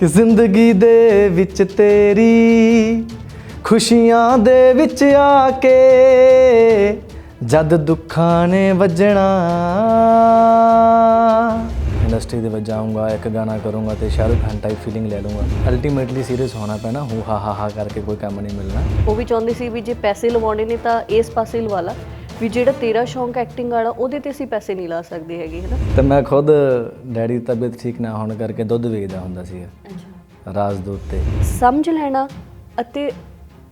ਕਿ ਜ਼ਿੰਦਗੀ ਦੇ ਵਿੱਚ ਤੇਰੀ ਖੁਸ਼ੀਆਂ ਦੇ ਵਿੱਚ ਆ ਕੇ ਜਦ ਦੁੱਖਾਂ ਨੇ ਵੱਜਣਾ। ਇੰਡਸਟਰੀ ਦੇ ਵਿੱਚ ਜਾਊਂਗਾ, ਇੱਕ ਗਾਣਾ ਕਰੂੰਗਾ ਤੇ ਸ਼ਾਹਰੁਖ ਖਾਨ ਟਾਈਪ ਫੀਲਿੰਗ ਲੈ ਲੂੰਗਾ ਅਲਟੀਮੇਟਲੀ ਸੀਰੀਅਸ ਹੋਣਾ ਪੈਣਾ, ਹੂ ਹਾ ਹਾ ਹਾ ਕਰਕੇ ਕੋਈ ਕੰਮ ਨਹੀਂ ਮਿਲਣਾ। ਉਹ ਵੀ ਚਾਹੁੰਦੀ ਸੀ ਵੀ ਜੇ ਪੈਸੇ ਲਵਾਉਣੇ ਨੇ ਤਾਂ ਇਸ ਪਾਸੇ ਲਵਾ ਲਾ। ਵੀ ਜਿਹੜਾ ਤੇਰਾ ਸ਼ੌਂਕ ਐਕਟਿੰਗ ਵਾਲਾ ਉਹਦੇ ਤੇ ਅਸੀਂ ਪੈਸੇ ਨਹੀਂ ਲਾ ਸਕਦੇ ਹੈਗੇ ਹਨਾ? ਤੇ ਮੈਂ ਖੁਦ ਡੈਡੀ ਦੀ ਤਬੀਅਤ ਠੀਕ ਨਾ ਹੋਣ ਕਰਕੇ ਦੁੱਧ ਵੇਚਦਾ ਹੁੰਦਾ ਸੀ ਰਾਜਦੂਤ ਤੇ ਸਮਝ ਲੈਣਾ ਅਤੇ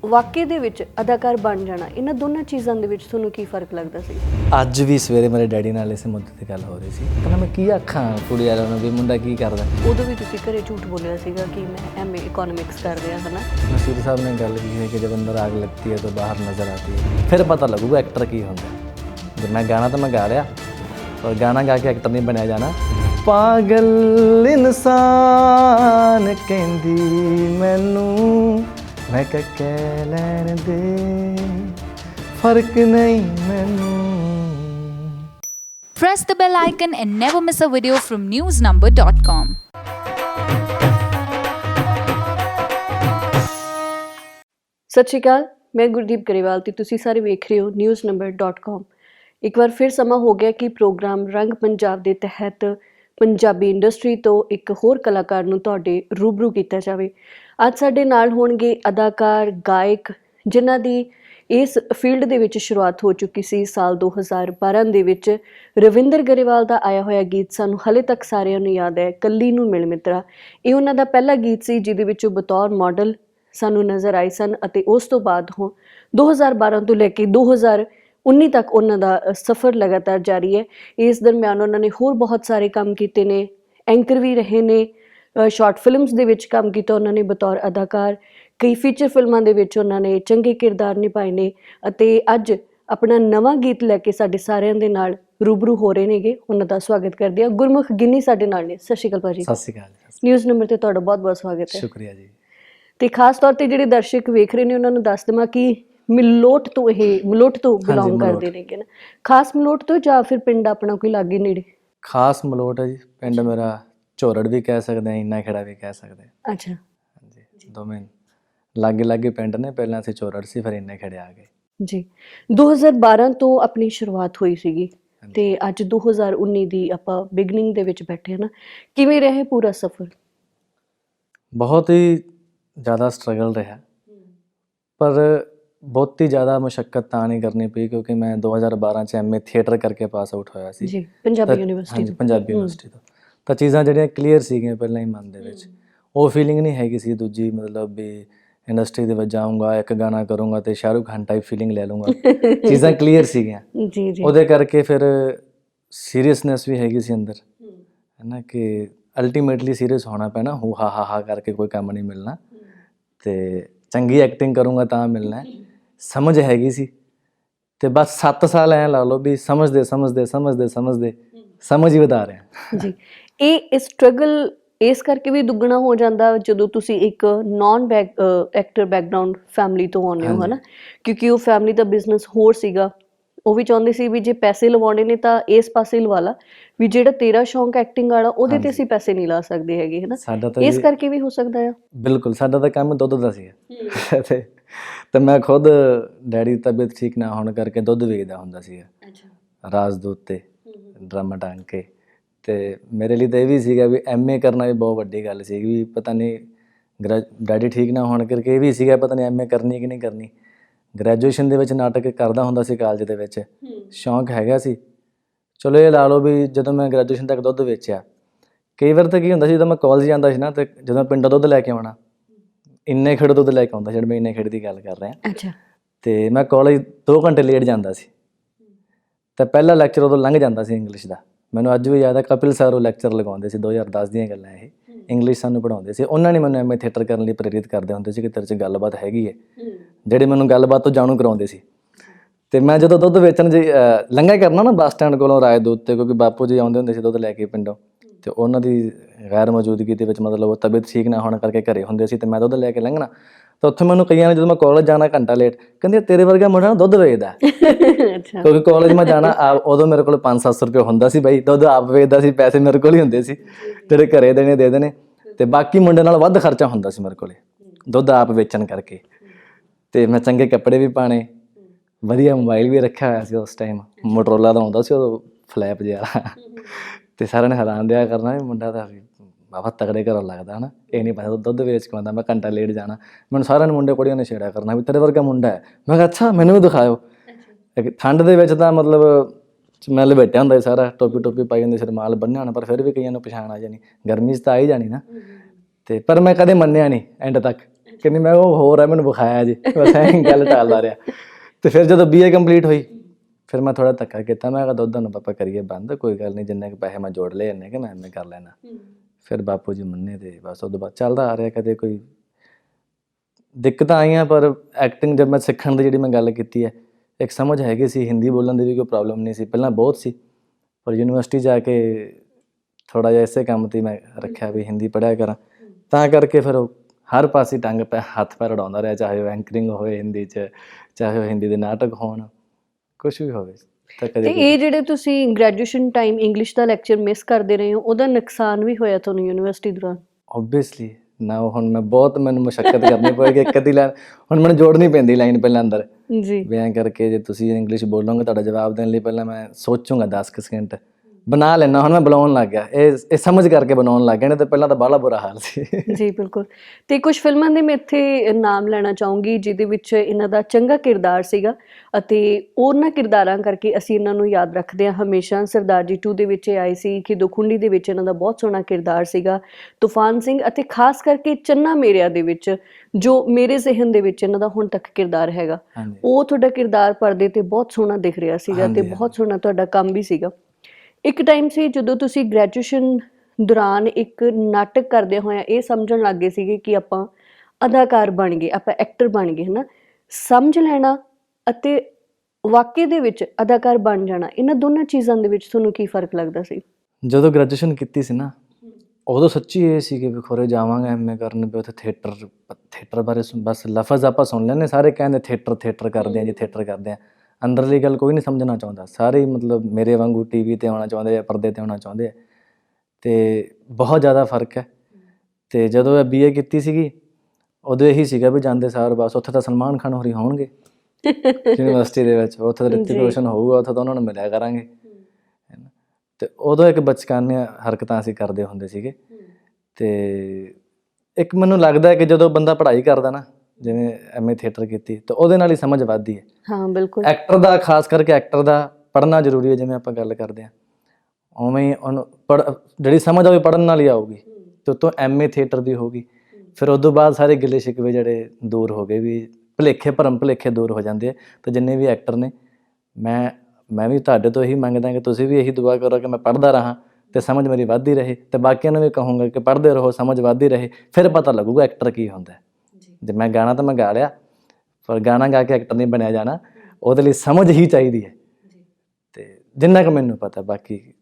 ਵਾਕਏ ਦੇ ਵਿੱਚ ਅਦਾਕਾਰ ਬਣ ਜਾਣਾ ਇਹਨਾਂ ਦੋਨਾਂ ਚੀਜ਼ਾਂ ਦੇ ਵਿੱਚ ਤੁਹਾਨੂੰ ਕੀ ਫ਼ਰਕ ਲੱਗਦਾ ਸੀ? ਅੱਜ ਵੀ ਸਵੇਰੇ ਮੇਰੇ ਡੈਡੀ ਨਾਲ ਇਸੇ ਮੁੱਦੇ ਤੇ ਗੱਲ ਹੋ ਰਹੀ ਸੀ। ਕਹਿੰਦਾ ਮੈਂ ਕੀ ਆਖਾਂ ਕੁੜੀ ਵਾਲਿਆਂ ਨੂੰ ਵੀ ਮੁੰਡਾ ਕੀ ਕਰਦਾ? ਉਦੋਂ ਵੀ ਤੁਸੀਂ ਘਰੇ ਝੂਠ ਬੋਲਿਆ ਸੀਗਾ ਕਿ ਮੈਂ ਐਮਏ ਇਕਨੋਮਿਕਸ ਕਰ ਰਿਹਾ ਹਨਾ? ਨਸੀਰ ਸਾਹਿਬ ਨੇ ਗੱਲ ਕੀਤੀ ਹੈ ਕਿ ਜਦ ਅੰਦਰ ਆਗ ਲੱਗਦੀ ਹੈ ਤਾਂ ਬਾਹਰ ਨਜ਼ਰ ਆਤੀ ਹੈ। ਫਿਰ ਪਤਾ ਲੱਗੂਗਾ ਐਕਟਰ ਕੀ ਹੁੰਦਾ ਜਦ ਮੈਂ ਗਾਣਾ ਤਾਂ ਮੈਂ ਗਾ ਰਿਹਾ ਪਰ ਗਾਣਾ ਗਾ ਕੇ ਐਕਟਰ ਨਹੀਂ ਬਣਿਆ ਜਾਣਾ। ਪਾਗਲ ਇਨਸਾਨ ਕਹਿੰਦੀ ਮੈਨੂੰ ਮੈਂ ਕਿਹਾ ਲੈਣ ਦੇ ਫ਼ਰਕ ਨਹੀਂ ਮੈਨੂੰ। Press the bell icon and never miss a video from newsnumber.com. ਸਤਿ ਸ਼੍ਰੀ ਅਕਾਲ ਮੈਂ ਗੁਰਦੀਪ ਗਰੇਵਾਲ ਤੇ ਤੁਸੀਂ ਸਾਰੇ ਵੇਖ ਰਹੇ ਹੋ newsnumber.com ਇੱਕ ਵਾਰ ਫਿਰ ਸਮਾਂ ਹੋ ਗਿਆ ਕਿ ਪ੍ਰੋਗਰਾਮ ਰੰਗ ਪੰਜਾਬ ਦੇ ਤਹਿਤ ਪੰਜਾਬੀ ਇੰਡਸਟਰੀ ਤੋਂ ਇੱਕ ਹੋਰ ਕਲਾਕਾਰ ਨੂੰ ਤੁਹਾਡੇ ਰੂਬਰੂ ਕੀਤਾ ਜਾਵੇ। ਅੱਜ ਸਾਡੇ ਨਾਲ ਹੋਣਗੇ ਅਦਾਕਾਰ, ਗਾਇਕ ਜਿਨ੍ਹਾਂ ਦੀ ਇਸ ਫੀਲਡ ਦੇ ਵਿੱਚ ਸ਼ੁਰੂਆਤ ਹੋ ਚੁੱਕੀ ਸੀ ਸਾਲ 2012 ਦੇ ਵਿੱਚ। ਰਵਿੰਦਰ ਗਰੇਵਾਲ ਦਾ ਆਇਆ ਹੋਇਆ ਗੀਤ ਸਾਨੂੰ ਹਲੇ ਤੱਕ ਸਾਰਿਆਂ ਨੂੰ ਯਾਦ ਹੈ, ਕੱਲੀ ਨੂੰ ਮਿਲ ਮਿੱਤਰਾ। ਇਹ ਉਹਨਾਂ ਦਾ ਪਹਿਲਾ ਗੀਤ ਸੀ ਜਿਹਦੇ ਵਿੱਚ ਉਹ ਬਤੌਰ ਮਾਡਲ ਸਾਨੂੰ ਨਜ਼ਰ ਆਏ ਸਨ ਅਤੇ ਉਸ ਤੋਂ ਬਾਅਦ ਹੋ 2012 ਤੋਂ ਲੈ ਕੇ 2019 ਤੱਕ ਉਹਨਾਂ ਦਾ ਸਫ਼ਰ ਲਗਾਤਾਰ ਜਾਰੀ ਹੈ। ਇਸ ਦਰਮਿਆਨ ਉਹਨਾਂ ਨੇ ਹੋਰ ਬਹੁਤ ਸਾਰੇ ਕੰਮ ਕੀਤੇ ਨੇ, ਐਂਕਰ ਵੀ ਰਹੇ ਨੇ ਸ਼ਾਰਟ ਫਿਲਮਸ ਦੇ ਵਿੱਚ ਕੰਮ ਕੀਤਾ ਉਹਨਾਂ ਨੇ ਬਤੌਰ ਅਦਾਕਾਰ। ਕਈ ਫੀਚਰ ਫਿਲਮਾਂ ਦੇ ਵਿੱਚ ਉਹਨਾਂ ਨੇ ਚੰਗੇ ਕਿਰਦਾਰ ਨਿਭਾਏ ਨੇ ਅਤੇ ਅੱਜ ਆਪਣਾ ਨਵਾਂ ਗੀਤ ਲੈ ਕੇ ਸਾਡੇ ਸਾਰਿਆਂ ਦੇ ਨਾਲ ਰੂਬਰੂ ਹੋ ਰਹੇ ਨੇਗੇ। ਉਹਨਾਂ ਦਾ ਸਵਾਗਤ ਕਰਦੇ ਹਾਂ। ਗੁਰਮੁਖ ਗਿੰਨੀ ਸਾਡੇ ਨਾਲ ਨੇ। ਸਤਿ ਸ਼੍ਰੀ ਅਕਾਲ ਭਾਜੀ। ਸਤਿ ਸ਼੍ਰੀ ਅਕਾਲ। ਨਿਊਜ਼ ਨੰਬਰ ਤੇ ਤੁਹਾਡਾ ਬਹੁਤ-ਬਹੁਤ ਸਵਾਗਤ ਹੈ। ਸ਼ੁਕਰੀਆ ਜੀ। ਤੇ ਖਾਸ ਤੌਰ ਤੇ ਜਿਹੜੇ ਦਰਸ਼ਕ ਵੇਖ ਰਹੇ ਨੇ ਉਹਨਾਂ ਨੂੰ ਦੱਸ ਦੇਵਾਂ ਕਿ ਮਲੋਟ ਤੋਂ ਇਹ ਮਲੋਟ ਤੋਂ ਬਿਲੋਂਗ। ਕਰਦੇ ਨੇਗੇ ਨਾ। ਖਾਸ ਮਲੋਟ ਤੋਂ ਜਾਂ ਫਿਰ ਪਿੰਡ ਆਪਣਾ ਕੋਈ ਲਾਗੇ ਨੇੜੇ? ਖਾਸ ਮਲੋਟ ਹੈ ਜੀ। ਪਿੰਡ ਮੇਰਾ ਝੋਰੜ ਵੀ ਕਹਿ ਸਕਦੇ ਆ ਇੰਨਾ ਖੇੜਾ ਵੀ ਕਹਿ ਸਕਦੇ ਆ ਅੱਛਾ। ਹਾਂਜੀ ਦੋਵੇਂ ਲਾਗੇ ਲਾਗੇ ਪਿੰਡ ਨੇ ਪਹਿਲਾਂ ਅਸੀਂ ਝੋਰੜ ਸੀ ਫਿਰ ਇੰਨੇ ਖੇੜੇ ਆ ਗਏ। ਜੀ। 2012 ਤੋਂ ਆਪਣੀ ਸ਼ੁਰੂਆਤ ਹੋਈ ਸੀਗੀ ਤੇ ਅੱਜ 2019 ਦੀ ਆਪਾਂ ਬਿਗਨਿੰਗ ਦੇ ਵਿੱਚ ਬੈਠੇ ਹਾਂ ਨਾ ਕਿਵੇਂ ਰਹੇ ਪੂਰਾ ਸਫ਼ਰ? ਬਹੁਤ ਹੀ ਜ਼ਿਆਦਾ ਸਟਰਗਲ ਰਿਹਾ। ਪਰ ਬਹੁਤੀ ਜ਼ਿਆਦਾ ਮੁਸ਼ਕਲ ਤਾਂ ਨਹੀਂ ਕਰਨੀ ਪਈ ਕਿਉਂਕਿ ਮੈਂ 2012 ਚ ਐਮਏ ਥੀਏਟਰ ਕਰਕੇ ਪਾਸ ਆਊਟ ਹੋਇਆ ਸੀ। ਜੀ ਪੰਜਾਬੀ ਤਾਂ- ਯੂਨੀਵਰਸਿਟੀ ਹਾਂਜੀ ਪੰਜਾਬੀ। ਯੂਨੀਵਰਸਿਟੀ ਤੋਂ। ਤਾਂ ਚੀਜ਼ਾਂ ਜਿਹੜੀਆਂ ਕਲੀਅਰ ਸੀਗੀਆਂ ਪਹਿਲਾਂ ਹੀ ਮਨ ਦੇ ਵਿੱਚ। ਉਹ ਫੀਲਿੰਗ ਨਹੀਂ ਹੈਗੀ ਸੀ ਦੂਜੀ ਮਤਲਬ ਵੀ ਇੰਡਸਟਰੀ ਦੇ ਵਿੱਚ ਜਾਊਂਗਾ ਇੱਕ ਗਾਣਾ ਕਰੂੰਗਾ ਤੇ ਸ਼ਾਹਰੁਖ ਖਾਨ ਟਾਈਪ ਫੀਲਿੰਗ ਲੈ ਲੂੰਗਾ ਚੀਜ਼ਾਂ ਕਲੀਅਰ ਸੀਗੀਆਂ। ਜੀ ਜੀ। ਉਹਦੇ ਕਰਕੇ ਫਿਰ ਸੀਰੀਅਸਨੈਸ ਵੀ ਹੈਗੀ ਸੀ ਅੰਦਰ। ਹੈ। ਨਾ ਕਿ ਅਲਟੀਮੇਟਲੀ ਸੀਰੀਅਸ ਹੋਣਾ ਪੈਣਾ ਹੂ ਹਾ ਹਾ ਹਾ ਕਰਕੇ ਕੋਈ ਕੰਮ ਨਹੀਂ ਮਿਲਣਾ। ਤੇ ਚੰਗੀ ਐਕਟਿੰਗ ਕਰੂੰਗਾ ਤਾਂ ਮਿਲਣਾ। ਸਮਝ ਹੈਗੀ ਸੀ। ਤੇ ਬਸ 7 ਸਾਲ ਐ ਲਾ ਲਓ ਵੀ ਸਮਝਦੇ ਸਮਝਦੇ ਸਮਝਦੇ ਸਮਝਦੇ। ਸਮਝ ਹੀ ਵਧਾ ਰਹੇ ਜੀ। ਇਹ ਸਟਰਗਲ ਇਸ ਕਰਕੇ ਵੀ ਦੁੱਗਣਾ ਹੋ ਜਾਂਦਾ ਜਦੋਂ ਤੁਸੀਂ ਇੱਕ non back actor background family ਤੋਂ ਆਉਂਦੇ ਹੋ। ਹਨਾ? ਕਿਉਂਕਿ ਉਹ ਫੈਮਿਲੀ ਦਾ ਬਿਜ਼ਨਸ ਹੋਰ ਸੀਗਾ। ਉਹ ਵੀ ਚਾਹੁੰਦੇ ਸੀ ਵੀ ਜੇ ਪੈਸੇ ਲਵਾਉਣੇ ਨੇ ਤਾਂ ਇਸ ਪਾਸੇ ਲਵਾ ਲਾ। ਵੀ ਜਿਹੜਾ ਤੇਰਾ ਸ਼ੌਂਕ ਐਕਟਿੰਗ ਵਾਲਾ ਉਹਦੇ ਤੇ। ਅਸੀਂ ਪੈਸੇ ਨਹੀਂ ਲਾ ਸਕਦੇ ਹੈਗੇ ਹਨਾ? ਇਸ ਕਰਕੇ ਵੀ ਹੋ ਸਕਦਾ ਆ। ਬਿਲਕੁਲ ਸਾਡਾ ਤਾਂ ਕੰਮ ਦੁੱਧ ਦਾ ਸੀ। ਤੇ ਤੇ ਮੈਂ ਖੁਦ ਡੈਡੀ ਦੀ ਤਬੀਅਤ ਠੀਕ ਨਾ ਹੋਣ ਕਰਕੇ ਦੁੱਧ ਵੇਚਦਾ ਹੁੰਦਾ ਸੀ। ਅੱਛਾ। ਰਾਜਦੂਤ ਤੇ ਡਰਮ ਟਾਂਗ ਕੇ। ਤੇ ਮੇਰੇ ਲਈ ਤਾਂ ਇਹ ਵੀ ਸੀਗਾ ਵੀ ਐਮਏ ਕਰਨਾ ਵੀ ਬਹੁਤ ਵੱਡੀ ਗੱਲ ਸੀ ਵੀ ਪਤਾ ਨਹੀਂ ਡੈਡੀ ਠੀਕ ਨਾ ਹੋਣ ਕਰਕੇ ਇਹ ਵੀ ਸੀਗਾ ਪਤਾ ਨਹੀਂ ਐਮਏ ਕਰਨੀ ਕਿ ਨਹੀਂ ਕਰਨੀ। ਗ੍ਰੈਜੂਏਸ਼ਨ ਦੇ ਵਿੱਚ ਨਾਟਕ ਕਰਦਾ ਹੁੰਦਾ ਸੀ ਕਾਲਜ ਦੇ ਵਿੱਚ। ਸ਼ੌਂਕ ਹੈਗਾ ਸੀ। ਚਲੋ ਇਹ ਲਾ ਲਓ ਵੀ ਜਦੋਂ ਮੈਂ ਗ੍ਰੈਜੂਏਸ਼ਨ ਤੱਕ ਦੁੱਧ ਵੇਚਿਆ ਕਈ ਵਾਰ ਤਾਂ ਕੀ ਹੁੰਦਾ ਸੀ ਜਦੋਂ ਮੈਂ ਕਾਲਜ ਜਾਂਦਾ ਸੀ ਨਾ ਤੇ ਜਦੋਂ ਪਿੰਡੋਂ ਦੁੱਧ ਲੈ ਕੇ ਆਉਣਾ ਇੰਨੇ ਖੇੜ ਦੁੱਧ ਲੈ ਕੇ ਆਉਂਦਾ ਜਿਹੜਾ ਮੈਂ ਇੰਨੇ ਖੇੜ ਦੀ ਗੱਲ ਕਰ ਰਿਹਾ। ਅੱਛਾ। ਤੇ ਮੈਂ ਕਾਲਜ 2 ਘੰਟੇ ਲੇਟ ਜਾਂਦਾ ਸੀ। ਤੇ ਪਹਿਲਾ ਲੈਕਚਰ ਉਦੋਂ ਲੰਘ ਜਾਂਦਾ ਸੀ ਇੰਗਲਿਸ਼ ਦਾ। ਮੈਨੂੰ ਅੱਜ ਵੀ ਯਾਦ ਹੈ ਕਪਿਲ ਸਰ ਉਹ ਲੈਕਚਰ ਲਗਾਉਂਦੇ ਸੀ 2010 ਦੀਆਂ ਗੱਲਾਂ ਇਹ। ਇੰਗਲਿਸ਼ ਸਾਨੂੰ ਪੜਾਉਂਦੇ ਸੀ। ਉਹਨਾਂ ਨੇ ਮੈਨੂੰ ਐਮਏ ਥੀਏਟਰ ਕਰਨ ਲਈ ਪ੍ਰੇਰਿਤ ਕਰਦੇ ਹੁੰਦੇ ਸੀ ਕਿ ਤੇਰੇ 'ਚ ਗੱਲਬਾਤ ਹੈਗੀ ਹੈ। ਜਿਹੜੇ ਮੈਨੂੰ ਗੱਲਬਾਤ ਤੋਂ ਜਾਣੂ ਕਰਾਉਂਦੇ ਸੀ। ਤੇ ਮੈਂ ਜਦੋਂ ਦੁੱਧ ਵੇਚਣ ਜੀ ਲੰਘਿਆ ਕਰਨਾ ਨਾ ਬੱਸ ਸਟੈਂਡ ਕੋਲੋਂ ਰਾਏ ਦੇ ਉੱਤੇ ਕਿਉਂਕਿ ਬਾਪੂ ਜੀ ਆਉਂਦੇ ਹੁੰਦੇ ਸੀ ਦੁੱਧ ਲੈ ਕੇ ਪਿੰਡੋਂ। ਤੇ ਉਹਨਾਂ ਦੀ ਗੈਰ ਮੌਜੂਦਗੀ ਦੇ ਵਿੱਚ ਮਤਲਬ ਉਹ ਤਬੀਅਤ ਠੀਕ ਨਾ ਹੋਣ ਕਰਕੇ ਘਰੇ ਹੁੰਦੇ ਸੀ ਤੇ ਮੈਂ ਦੁੱਧ ਲੈ ਕੇ ਲੰਘਣਾ। ਤਾਂ ਉੱਥੇ ਮੈਨੂੰ ਕਈਆਂ ਨੇ ਜਦੋਂ ਮੈਂ ਕਾਲਜ ਜਾਣਾ ਘੰਟਾ ਲੇਟ ਕਹਿੰਦੇ ਤੇਰੇ ਵਰਗਾ ਮੁੰਡਾ ਨਾ ਦੁੱਧ ਵੇਚਦਾ। ਅੱਛਾ। ਕਿਉਂਕਿ ਕਾਲਜ ਮੈਂ ਜਾਣਾ ਆ ਉਦੋਂ ਮੇਰੇ ਕੋਲ 5-700 ਰੁਪਏ ਹੁੰਦਾ ਸੀ ਬਾਈ ਦੁੱਧ ਆਪ ਵੇਚਦਾ ਸੀ ਪੈਸੇ ਮੇਰੇ ਕੋਲ ਹੀ ਹੁੰਦੇ ਸੀ। ਜਿਹੜੇ ਘਰੇ ਦੇਣੇ ਦੇ ਦੇਣੇ। ਤੇ ਬਾਕੀ ਮੁੰਡੇ ਨਾਲ ਵੱਧ ਖਰਚਾ ਹੁੰਦਾ ਸੀ ਮੇਰੇ ਕੋਲੇ ਦੁੱਧ ਆਪ ਵੇਚਣ ਕਰਕੇ। ਤੇ ਮੈਂ ਚੰਗੇ ਕੱਪੜੇ ਵੀ ਪਾਣੇ ਵਧੀਆ ਮੋਬਾਈਲ ਵੀ ਰੱਖਿਆ ਹੋਇਆ ਸੀ ਉਸ ਟਾਈਮ ਮੋਟਰੋਲਾ ਦਾ ਆਉਂਦਾ ਸੀ ਉਹ ਫਲੈਪ ਜਿਹਾ। ਤੇ ਸਾਰਿਆਂ ਨੇ ਹੈਰਾਨ ਦਿਆ ਕਰਨਾ ਇਹ ਮੁੰਡਾ ਤਾਂ ਬਾਬਾ ਤਗੜੇ ਘਰੋਂ ਲੱਗਦਾ ਹਨਾ ਇਹ ਨਹੀਂ ਪਤਾ ਦੁੱਧ ਵੇਚ ਕੇ ਆਉਂਦਾ ਮੈਂ ਘੰਟਾ ਲੇਟ ਜਾਣਾ ਮੈਨੂੰ ਸਾਰਿਆਂ ਨੇ ਮੁੰਡੇ ਕੁੜੀਆਂ ਨੇ ਛੇੜਿਆ ਕਰਨਾ ਵੀ ਤੇਰੇ ਵਰਗਾ ਮੁੰਡਾ ਹੈ ਮੈਂ ਕਿਹਾ ਅੱਛਾ ਮੈਨੂੰ ਵੀ ਦਿਖਾਓ ਠੰਡ ਦੇ ਵਿੱਚ ਤਾਂ ਮਤਲਬ ਮੈਂ ਲਪੇਟਿਆ ਹੁੰਦਾ ਸਾਰਾ ਟੋਪੀ ਟੋਪੀ ਪਾਈ ਹੁੰਦੀ ਸੀ ਰੁਮਾਲ ਬੰਨ੍ਹਿਆ ਹੋਣਾ ਪਰ ਫਿਰ ਵੀ ਕਈਆਂ ਨੂੰ ਪਛਾਣ ਆ ਜਾਣੀ ਗਰਮੀ 'ਚ ਤਾਂ ਆ ਹੀ ਜਾਣੀ ਨਾ ਤੇ ਪਰ ਮੈਂ ਕਦੇ ਮੰਨਿਆ ਨਹੀਂ ਐਂਡ ਤੱਕ ਕਿ ਨਹੀਂ ਮੈਂ ਉਹ ਹੋਰ ਹੈ ਮੈਨੂੰ ਵਿਖਾਇਆ ਜੀ ਬਸ ਐਂ ਗੱਲ ਟਾਲਦਾ ਰਿਹਾ ਤੇ ਫਿਰ ਜਦੋਂ ਬੀਏ ਕੰਪਲੀਟ ਹੋਈ ਫਿਰ ਮੈਂ ਥੋੜਾ ਧੱਕਾ ਕੀਤਾ ਮੈਂ ਕਿਹਾ ਦੁੱਧ ਨੂੰ ਪਾਪਾ ਕਰੀਏ ਬੰਦ ਕੋਈ ਗੱਲ ਨਹੀਂ ਜਿੰਨੇ ਕੁ ਪੈਸੇ ਮੈਂ ਜੋੜ ਲਏ ਇੰਨੇ ਕਿ ਮੈਂ ਐਵੇਂ ਕਰ ਲੈਣਾ ਫਿਰ ਬਾਪੂ ਜੀ ਮੰਨੇ ਤੇ ਬਸ ਉਹਦੇ ਬਾਅਦ ਚੱਲਦਾ ਆ ਰਿਹਾ ਕਦੇ ਕੋਈ ਦਿੱਕਤਾਂ ਆਈਆਂ, ਪਰ ਐਕਟਿੰਗ ਜਦ ਮੈਂ ਸਿੱਖਣ ਦੀ ਜਿਹੜੀ ਮੈਂ ਗੱਲ ਕੀਤੀ ਹੈ, ਇੱਕ ਸਮਝ ਹੈਗੀ ਸੀ, ਹਿੰਦੀ ਬੋਲਣ ਦੀ ਵੀ ਕੋਈ ਪ੍ਰੋਬਲਮ ਨਹੀਂ ਸੀ, ਪਹਿਲਾਂ ਬਹੁਤ ਸੀ, ਪਰ ਯੂਨੀਵਰਸਿਟੀ ਜਾ ਕੇ ਥੋੜਾ ਜਿਹਾ ਇਸੇ ਕੰਮ ਤੇ ਮੈਂ ਰੱਖਿਆ ਵੀ ਹਿੰਦੀ ਪੜ੍ਹਿਆ ਕਰਾਂ। ਤਾਂ ਕਰਕੇ ਫਿਰ ਉਹ ਹਰ ਪਾਸੇ ਟੰਗ ਪੈ, ਹੱਥ ਪੈਰ ਉਡਾਉਂਦਾ ਰਿਹਾ, ਚਾਹੇ ਉਹ ਐਂਕਰਿੰਗ ਹੋਵੇ ਹਿੰਦੀ 'ਚ, ਚਾਹੇ ਉਹ ਹਿੰਦੀ ਦੇ ਨਾਟਕ ਹੋਣ ਕੁਝ ਵੀ ਹੋਵੇ। ਤਾਂ ਇਹ ਜਿਹੜੇ ਤੁਸੀਂ ਗ੍ਰੈਜੂਏਸ਼ਨ ਟਾਈਮ ਇੰਗਲਿਸ਼ ਦਾ ਲੈਕਚਰ ਮਿਸ ਕਰਦੇ ਰਹੇ ਹੋ ਉਹਦਾ ਨੁਕਸਾਨ ਵੀ ਹੋਇਆ ਤੁਹਾਨੂੰ ਯੂਨੀਵਰਸਿਟੀ ਦੌਰਾਨ? ਆਬਵੀਅਸਲੀ ਨਾ ਹੁਣ ਮੈਂ ਬਹੁਤ ਮੈਨੂੰ ਮੁਸ਼ਕਲ ਕਰਨੀ ਪਏਗੀ ਇੱਕ ਅੱਧੀ ਲਾਈਨ ਹੁਣ ਮੈਨੂੰ ਜੋੜਨੀ ਪੈਂਦੀ ਲਾਈਨ ਪਹਿਲਾਂ ਅੰਦਰ। ਜੀ। ਬਿਆਨ ਕਰਕੇ ਜੇ ਤੁਸੀਂ ਇੰਗਲਿਸ਼ ਬੋਲੋਗੇ ਤੁਹਾਡਾ ਜਵਾਬ ਦੇਣ ਲਈ ਪਹਿਲਾਂ ਮੈਂ ਸੋਚੂੰਗਾ 10 ਕੁ ਸਕਿੰਟ ਬਣਾ ਲੈਣਾ ਹੁਣ ਮੈਂ ਬੁਲਾਉਣ ਲੱਗ ਗਿਆ। ਇਹ ਇਹ ਸਮਝ ਕਰਕੇ ਬਣਾਉਣ ਲੱਗ ਗਿਆ ਨਹੀਂ ਤਾਂ ਪਹਿਲਾਂ ਤਾਂ ਬਾਹਲਾ ਬੁਰਾ ਹਾਲ ਸੀ। ਜੀ ਬਿਲਕੁਲ। ਤੇ ਕੁਝ ਫਿਲਮਾਂ ਦੇ ਮੈਂ ਇੱਥੇ ਨਾਮ ਲੈਣਾ ਚਾਹੂੰਗੀ ਜਿਹਦੇ ਵਿੱਚ ਇਹਨਾਂ ਦਾ ਚੰਗਾ ਕਿਰਦਾਰ ਸੀਗਾ ਅਤੇ ਉਹਨਾਂ ਕਿਰਦਾਰਾਂ ਕਰਕੇ ਅਸੀਂ ਇਹਨਾਂ ਨੂੰ ਯਾਦ ਰੱਖਦੇ ਹਾਂ। ਹਮੇਸ਼ਾ ਸਰਦਾਰ ਜੀ 2 ਦੇ ਵਿੱਚ ਆਈ ਸੀ ਕਿ ਦੁਖੁੰਡੀ ਦੇ ਵਿੱਚ ਇਹਨਾਂ ਦਾ ਬਹੁਤ ਸੋਹਣਾ ਕਿਰਦਾਰ ਸੀਗਾ। ਤੂਫਾਨ ਸਿੰਘ ਅਤੇ ਖਾਸ ਕਰਕੇ ਚੰਨਾ ਮੇਰਿਆ ਦੇ ਵਿੱਚ ਜੋ ਮੇਰੇ ਜ਼ਿਹਨ ਦੇ ਵਿੱਚ ਇਹਨਾਂ ਦਾ ਹੁਣ ਤੱਕ ਕਿਰਦਾਰ ਹੈਗਾ। ਉਹ ਤੁਹਾਡਾ ਕਿਰਦਾਰ ਪਰਦੇ ਤੇ ਬਹੁਤ ਸੋਹਣਾ ਦਿਖ ਰਿਹਾ ਸੀਗਾ ਤੇ ਬਹੁਤ ਸੋਹਣਾ ਤੁਹਾਡਾ ਕੰਮ ਵੀ ਸੀਗਾ। ਇੱਕ ਟਾਈਮ ਸੀ ਜਦੋਂ ਤੁਸੀਂ ਗ੍ਰੈਜੂਏਸ਼ਨ ਦੌਰਾਨ ਇੱਕ ਨਾਟਕ ਕਰਦੇ ਹੋਇਆ ਇਹ ਸਮਝਣ ਲੱਗੇ ਸੀਗੇ ਕਿ ਆਪਾਂ ਅਦਾਕਾਰ ਬਣ ਗਏ, ਆਪਾਂ ਐਕਟਰ ਬਣ ਗਏ, ਹਨਾ? ਸਮਝ ਲੈਣਾ ਅਤੇ ਵਾਕਈ ਦੇ ਵਿੱਚ ਅਦਾਕਾਰ ਬਣ ਜਾਣਾ, ਇਹਨਾਂ ਦੋਨਾਂ ਚੀਜ਼ਾਂ ਦੇ ਵਿੱਚ ਤੁਹਾਨੂੰ ਕੀ ਫ਼ਰਕ ਲੱਗਦਾ ਸੀ? ਜਦੋਂ ਗ੍ਰੈਜੂਏਸ਼ਨ ਕੀਤੀ ਸੀ ਨਾ, ਉਦੋਂ ਸੱਚੀ ਇਹ ਸੀ ਕਿ ਵੀ ਖੋਰੇ ਜਾਵਾਂਗਾ ਐਮਏ ਕਰਨ ਵੀ ਉੱਥੇ ਥੀਏਟਰ ਥੀਏਟਰ ਬਾਰੇ ਬਸ ਲਫ਼ਜ਼ ਆਪਾਂ ਸੁਣ ਲੈਂਦੇ ਸਾਰੇ ਕਹਿੰਦੇ ਥੀਏਟਰ ਥੀਏਟਰ ਕਰਦੇ ਆ ਜੀ ਥੀਏਟਰ ਕਰਦੇ ਆ ਅੰਦਰਲੀ ਗੱਲ ਕੋਈ ਨਹੀਂ ਸਮਝਣਾ ਚਾਹੁੰਦਾ। ਸਾਰੇ ਮਤਲਬ ਮੇਰੇ ਵਾਂਗੂ ਟੀਵੀ ਤੇ ਆਉਣਾ ਚਾਹੁੰਦੇ ਆ ਪਰਦੇ ਤੇ ਆਉਣਾ ਚਾਹੁੰਦੇ ਆ। ਤੇ ਬਹੁਤ ਜ਼ਿਆਦਾ ਫ਼ਰਕ ਹੈ। ਤੇ ਜਦੋਂ ਇਹ ਬੀਏ ਕੀਤੀ ਸੀਗੀ ਉਦੋਂ ਇਹੀ ਸੀਗਾ ਵੀ ਜਾਂਦੇ ਸਾਰ ਬਸ ਉੱਥੇ ਤਾਂ ਸਲਮਾਨ ਖਾਨ ਹੋਰੀ ਹੋਣਗੇ। ਯੂਨੀਵਰਸਿਟੀ ਦੇ ਵਿੱਚ ਉੱਥੇ ਤਾਂ ਰਿਤਿਕ। ਰੋਸ਼ਨ ਹੋਊਗਾ ਉੱਥੇ ਤਾਂ ਉਹਨਾਂ ਨੂੰ ਮਿਲਿਆ ਕਰਾਂਗੇ। ਤੇ ਉਦੋਂ ਇੱਕ ਬਚਕਾਨੇ ਹਰਕਤਾਂ ਅਸੀਂ ਕਰਦੇ ਹੁੰਦੇ ਸੀਗੇ। ਤੇ ਇੱਕ ਮੈਨੂੰ ਲੱਗਦਾ ਹੈ ਕਿ ਜਦੋਂ ਬੰਦਾ ਪੜ੍ਹਾਈ ਕਰਦਾ ਨਾ ਜਿਵੇਂ ਐਮਏ ਥੀਏਟਰ ਕੀਤੀ ਤਾਂ ਉਹਦੇ ਨਾਲ ਹੀ ਸਮਝ ਵੱਧਦੀ ਹੈ। ਹਾਂ ਬਿਲਕੁਲ। ਐਕਟਰ ਦਾ ਖਾਸ ਕਰਕੇ ਐਕਟਰ ਦਾ ਪੜ੍ਹਨਾ ਜ਼ਰੂਰੀ ਹੈ ਜਿਵੇਂ ਆਪਾਂ ਗੱਲ ਕਰਦੇ ਹਾਂ। ਉਵੇਂ ਹੀ ਉਹਨੂੰ ਪੜ੍ਹ ਜਿਹੜੀ ਸਮਝ ਆਵੇ ਪੜ੍ਹਨ ਨਾਲ ਹੀ ਆਊਗੀ। ਤੇ ਉਤੋਂ ਐਮਏ ਥੀਏਟਰ ਦੀ ਹੋਗੀ ਫਿਰ ਉਸ ਤੋਂ ਬਾਅਦ ਸਾਰੇ ਗਿਲੇ ਸ਼ਿਕਵੇ ਜਿਹੜੇ ਦੂਰ ਹੋ ਗਏ ਵੀ ਭੁਲੇਖੇ ਭਰਮ ਭੁਲੇਖੇ ਦੂਰ ਹੋ ਜਾਂਦੇ ਆ। ਤੇ ਜਿੰਨੇ ਵੀ ਐਕਟਰ ਨੇ ਮੈਂ ਮੈਂ ਵੀ ਤੁਹਾਡੇ ਤੋਂ ਇਹੀ ਮੰਗਦਾ ਕਿ ਤੁਸੀਂ ਵੀ ਇਹੀ ਦੁਆ ਕਰੋ ਕਿ ਮੈਂ ਪੜ੍ਹਦਾ ਰਹਾ ਤੇ ਸਮਝ ਮੇਰੀ ਵੱਧਦੀ ਰਹੇ। ਤੇ ਬਾਕੀਆਂ ਨੂੰ ਵੀ ਕਹੂੰਗਾ ਕਿ ਪੜ੍ਹਦੇ ਰਹੋ ਸਮਝ ਵੱਧਦੀ ਰਹੇ ਫਿਰ ਪਤਾ ਲੱਗੂਗਾ ਐਕਟਰ ਕੀ ਹੁੰਦਾ ਹੈ। ਜੇ ਮੈਂ ਗਾਣਾ ਤਾਂ ਮੈਂ ਗਾ ਲਿਆ ਪਰ ਗਾਣਾ ਗਾ ਕੇ ਐਕਟਰ ਨਹੀਂ ਬਣਿਆ ਜਾਣਾ ਉਹਦੇ ਲਈ ਸਮਝ ਹੀ ਚਾਹੀਦੀ ਹੈ। ਤੇ ਜਿੰਨਾ ਕੁ ਮੈਨੂੰ ਪਤਾ ਬਾਕੀ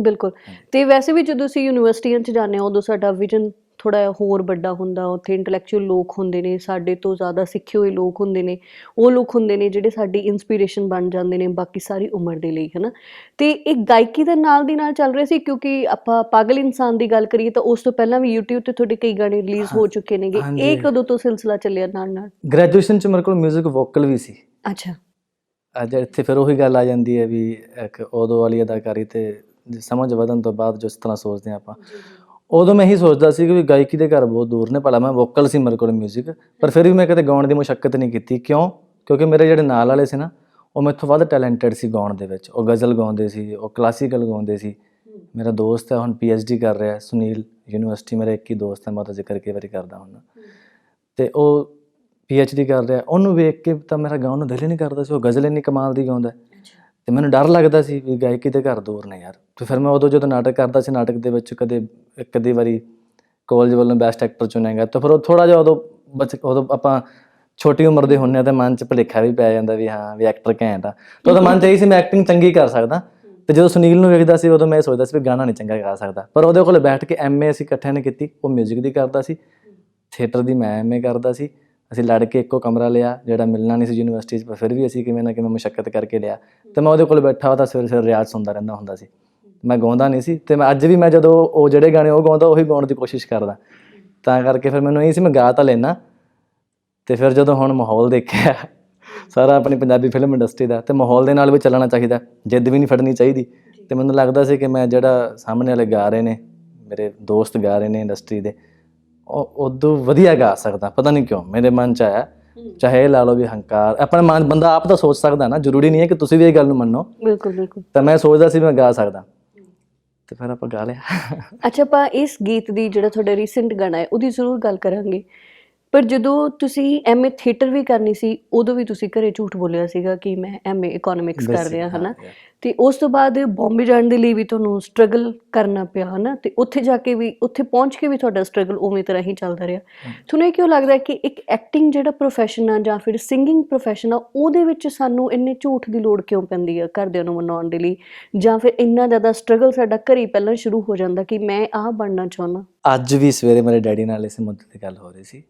ਬਿਲਕੁਲ। ਤੇ ਵੈਸੇ ਵੀ ਜਦੋਂ ਅਸੀਂ ਯੂਨੀਵਰਸਿਟੀਆਂ 'ਚ ਜਾਂਦੇ ਹਾਂ ਉਦੋਂ ਸਾਡਾ ਵਿਜ਼ਨ ਥੋੜਾ ਹੋਰ ਵੱਡਾ ਹੁੰਦਾ ਉੱਥੇ ਇੰਟੈਲੈਕਚੁਅਲ ਲੋਕ ਹੁੰਦੇ ਨੇ ਸਾਡੇ ਤੋਂ ਜ਼ਿਆਦਾ ਸਿੱਖੇ ਹੋਏ ਲੋਕ ਹੁੰਦੇ ਨੇ ਉਹ ਲੋਕ ਹੁੰਦੇ ਨੇ ਜਿਹੜੇ ਸਾਡੀ ਇਨਸਪੀਰੇਸ਼ਨ ਬਣ ਜਾਂਦੇ ਨੇ ਬਾਕੀ ਸਾਰੀ ਉਮਰ ਦੇ ਲਈ ਹਨਾ? ਤੇ ਇਹ ਗਾਇਕੀ ਦੇ ਨਾਲ ਦੀ ਨਾਲ ਚੱਲ ਰਿਹਾ ਸੀ ਕਿਉਂਕਿ ਆਪਾਂ ਪਾਗਲ ਇਨਸਾਨ ਦੀ ਗੱਲ ਕਰੀਏ ਤਾਂ ਉਸ ਤੋਂ ਪਹਿਲਾਂ ਵੀ YouTube ਤੇ ਤੁਹਾਡੇ ਕਈ ਗਾਣੇ ਰਿਲੀਜ਼ ਹੋ ਚੁੱਕੇ ਨੇਗੇ। ਇਹ ਕਦੋਂ ਤੋਂ ਸਿਲਸਿਲਾ ਚੱਲਿਆ ਨਾਲ ਨਾਲ? ਗ੍ਰੈਜੂਏਸ਼ਨ ਚ ਮੇਰੇ ਕੋਲ 뮤직 ਵੋਕਲ ਵੀ ਸੀ। ਅੱਛਾ। ਅੱਜ ਇੱਥੇ ਫਿਰ ਉਹੀ ਗੱਲ ਆ ਜਾਂਦੀ ਹੈ ਵੀ ਇੱਕ ਉਦੋਂ ਵਾਲੀ ਅਦਾਕਾਰੀ ਤੇ ਸਮਝ ਵਧਣ ਤੋਂ ਬਾਅਦ ਜਿਸ ਤਰ੍ਹਾਂ ਸੋਚਦੇ ਆਪਾਂ। ਉਦੋਂ ਮੈਂ ਇਹੀ ਸੋਚਦਾ ਸੀ ਕਿ ਵੀ ਗਾਇਕੀ ਦੇ ਘਰ ਬਹੁਤ ਦੂਰ ਨੇ, ਭਲਾ ਮੈਂ ਵੋਕਲ ਸੀ ਮੇਰੇ ਕੋਲ 뮤직 ਪਰ ਫਿਰ ਵੀ ਮੈਂ ਕਦੇ ਗਾਉਣ ਦੀ ਮੁਸ਼ਕਲ ਨਹੀਂ ਕੀਤੀ। ਕਿਉਂ? ਕਿਉਂਕਿ ਮੇਰੇ ਜਿਹੜੇ ਨਾਲ ਵਾਲੇ ਸੀ ਨਾ, ਉਹ ਮੈਥੋਂ ਵੱਧ ਟੈਲੈਂਟਡ ਸੀ ਗਾਉਣ ਦੇ ਵਿੱਚ। ਉਹ ਗਜ਼ਲ ਗਾਉਂਦੇ ਸੀ, ਉਹ ਕਲਾਸੀਕਲ ਗਾਉਂਦੇ ਸੀ। ਮੇਰਾ ਦੋਸਤ ਹੈ, ਹੁਣ ਡੀ ਕਰ ਰਿਹਾ, ਸੁਨੀਲ ਯੂਨੀਵਰਸਿਟੀ, ਮੇਰਾ ਇੱਕ ਹੀ ਦੋਸਤ ਹੈ, ਮੈਂ ਉਹਦਾ ਜ਼ਿਕਰ ਕਈ ਵਾਰੀ ਕਰਦਾ ਹੁੰਦਾ। ਤੇ ਉਹ ਡੀ ਕਰ ਰਿਹਾ, ਉਹਨੂੰ ਵੇਖ ਕੇ ਤਾਂ ਮੇਰਾ ਗਾਉਣ ਨੂੰ ਦਿਲ ਹੀ ਨਹੀਂ ਕਰਦਾ ਸੀ, ਉਹ ਗਜ਼ਲ ਇੰਨੀ ਕਮਾਲ ਦੀ ਗਾਉਂਦਾ। ਤੇ ਮੈਨੂੰ ਡਰ ਲੱਗਦਾ ਸੀ ਵੀ ਗਾਇਕੀ ਦੇ ਘਰ ਦੂਰ ਨੇ ਯਾਰ। ਤੇ ਫਿਰ ਮੈਂ ਉਦੋਂ ਜਦੋਂ ਨਾਟਕ ਕਰਦਾ ਸੀ, ਨਾਟਕ ਦੇ ਵਿੱਚ ਕਦੇ ਇੱਕ ਅੱਧੀ ਵਾਰੀ ਕਾਲਜ ਵੱਲੋਂ ਬੈਸਟ ਐਕਟਰ ਚੁਣਿਆ ਗਿਆ ਤਾਂ ਫਿਰ ਉਹ ਥੋੜਾ ਜਿਹਾ ਉਦੋਂ ਬਚ ਉਦੋਂ ਆਪਾਂ ਛੋਟੀ ਉਮਰ ਦੇ ਹੁੰਨੇ ਆ ਤੇ ਮਨ 'ਚ ਭੁਲੇਖਾ ਵੀ ਪੈ ਜਾਂਦਾ ਵੀ ਹਾਂ, ਵੀ ਐਕਟਰ ਘੈਂਟ ਆ। ਤਾਂ ਉਹਦਾ ਮਨ 'ਚ ਇਹੀ ਸੀ, ਮੈਂ ਐਕਟਿੰਗ ਚੰਗੀ ਕਰ ਸਕਦਾ। ਤੇ ਜਦੋਂ ਸੁਨੀਲ ਨੂੰ ਵੇਖਦਾ ਸੀ, ਉਦੋਂ ਮੈਂ ਇਹ ਸੋਚਦਾ ਸੀ ਵੀ ਗਾਣਾ ਨਹੀਂ ਚੰਗਾ ਗਾ ਸਕਦਾ। ਪਰ ਉਹਦੇ ਕੋਲ ਬੈਠ ਕੇ ਐਮਏ ਅਸੀਂ ਇਕੱਠਿਆਂ ਨੇ ਕੀਤੀ, ਉਹ 뮤직 ਦੀ ਕਰਦਾ ਸੀ ਥੀਏਟਰ ਦੀ ਮੈਂ ਐਮਏ ਕਰਦਾ ਸੀ। ਅਸੀਂ ਲੜ ਕੇ ਇੱਕੋ ਕਮਰਾ ਲਿਆ, ਜਿਹੜਾ ਮਿਲਣਾ ਨਹੀਂ ਸੀ ਯੂਨੀਵਰਸਿਟੀ 'ਚ, ਪਰ ਫਿਰ ਵੀ ਅਸੀਂ ਕਿਵੇਂ ਨਾ ਕਿਵੇਂ ਮੁਸ਼ਕਲ ਕਰਕੇ ਲਿਆ। ਤੇ ਮੈਂ ਉਹਦੇ ਕੋਲ ਬੈਠਾ ਉਹਦਾ ਸਵੇਰੇ ਸਵੇਰੇ ਰਿਆਜ਼ ਸੁਣਦਾ ਰਹਿੰਦਾ ਹੁੰਦਾ ਸੀ। ਮੈਂ ਗਾਉਂਦਾ ਨਹੀਂ ਸੀ ਤੇ ਮੈਂ ਅੱਜ ਵੀ ਮੈਂ ਜਦੋਂ ਉਹ ਜਿਹੜੇ ਗਾਣੇ ਉਹ ਗਾਉਂਦਾ, ਉਹੀ ਗਾਉਣ ਦੀ ਕੋਸ਼ਿਸ਼ ਕਰਦਾ। ਤਾਂ ਕਰਕੇ ਫਿਰ ਮੈਨੂੰ ਇਹ ਸੀ, ਮੈਂ ਗਾ ਤਾਂ ਲੈਣਾ ਤੇ ਫਿਰ ਜਦੋਂ ਹੁਣ ਮਾਹੌਲ ਦੇਖਿਆ, ਸਾਰਾ ਆਪਣੀ ਪੰਜਾਬੀ ਫਿਲਮ ਇੰਡਸਟਰੀ ਦਾ, ਤੇ ਮਾਹੌਲ ਦੇ ਨਾਲ ਵੀ ਚੱਲਣਾ ਚਾਹੀਦਾ, ਜਿੱਦ ਵੀ ਨਹੀਂ ਫੜਨੀ ਚਾਹੀਦੀ। ਤੇ ਮੈਨੂੰ ਲੱਗਦਾ ਸੀ ਕਿ ਮੈਂ ਜਿਹੜਾ ਸਾਹਮਣੇ ਵਾਲੇ ਗਾ ਰਹੇ ਨੇ, ਮੇਰੇ ਦੋਸਤ ਗਾ ਰਹੇ ਨੇ ਇੰਡਸਟਰੀ ਦੇ ਉਦੋਂ ਵਧੀਆ ਗਾ ਸਕਦਾ ਪਤਾ ਨਹੀਂ ਕਿਉਂ ਮੇਰੇ ਮਨ ਚ ਆਇਆ ਚਾਹੇ ਲਾ ਲਓ ਵੀ ਹੰਕਾਰ ਆਪਣਾ ਮਨ ਬੰਦਾ ਆਪ ਤਾਂ ਸੋਚ ਸਕਦਾ ਨਾ ਜ਼ਰੂਰੀ ਨਹੀਂ ਹੈ ਕਿ ਤੁਸੀਂ ਵੀ ਇਹ ਗੱਲ ਨੂੰ ਮੰਨੋ। ਬਿਲਕੁਲ ਬਿਲਕੁਲ। ਤਾਂ ਮੈਂ ਸੋਚਦਾ ਸੀ ਮੈਂ ਗਾ ਸਕਦਾ। ਤੇ ਫਿਰ ਆਪਾਂ ਗਾ ਲਿਆ। ਅੱਛਾ ਆਪਾਂ ਇਸ ਗੀਤ ਦੀ ਜਿਹੜਾ ਤੁਹਾਡਾ ਰੀਸੈਂਟ ਗਾਣਾ ਹੈ ਉਹਦੀ ਜ਼ਰੂਰ ਗੱਲ ਕਰਾਂਗੇ। ਪਰ ਜਦੋਂ ਤੁਸੀਂ ਐਮਏ ਥੀਏਟਰ ਵੀ ਕਰਨੀ ਸੀ ਉਦੋਂ ਵੀ ਤੁਸੀਂ ਘਰੇ ਝੂਠ ਬੋਲਿਆ ਸੀਗਾ ਕਿ ਮੈਂ ਐਮਏ ਇਕਨੋਮਿਕਸ ਕਰ ਰਿਹਾ ਹਨਾ? ਤੇ ਉਸ ਤੋਂ ਬਾਅਦ ਬੰਬੇ ਜਾਣ ਦੇ ਲਈ ਵੀ ਤੁਹਾਨੂੰ ਸਟਰਗਲ ਕਰਨਾ ਪਿਆ ਹਨਾ? ਤੇ ਉੱਥੇ ਜਾ ਕੇ ਵੀ ਉੱਥੇ ਪਹੁੰਚ ਕੇ ਵੀ ਤੁਹਾਡਾ ਸਟਰਗਲ ਉਵੇਂ ਤਰ੍ਹਾਂ ਹੀ ਚੱਲਦਾ ਰਿਹਾ। ਤੁਹਾਨੂੰ ਇਹ ਕਿਉਂ ਲੱਗਦਾ ਹੈ ਕਿ ਇੱਕ ਐਕਟਿੰਗ ਜਿਹੜਾ ਪ੍ਰੋਫੈਸ਼ਨ ਆ ਜਾਂ ਫਿਰ ਸਿੰਗਿੰਗ ਪ੍ਰੋਫੈਸ਼ਨ ਆ ਉਹਦੇ ਵਿੱਚ ਸਾਨੂੰ ਇੰਨੇ ਝੂਠ ਦੀ ਲੋੜ ਕਿਉਂ ਪੈਂਦੀ ਆ ਘਰਦਿਆਂ ਨੂੰ ਮਨਾਉਣ ਦੇ ਲਈ? ਜਾਂ ਫਿਰ ਇੰਨਾ ਜ਼ਿਆਦਾ ਸਟਰਗਲ ਸਾਡਾ ਘਰੇ ਹੀ ਪਹਿਲਾਂ ਸ਼ੁਰੂ ਹੋ ਜਾਂਦਾ ਕਿ ਮੈਂ ਆਹ ਬਣਨਾ ਚਾਹੁੰਦਾ? ਅੱਜ ਵੀ ਸਵੇਰੇ ਮੇਰੇ ਡੈਡੀ ਨਾਲ ਇਸ ਮੁੱਦੇ ਤੇ ਗੱਲ ਹੋ ਰਹੀ ਸੀ।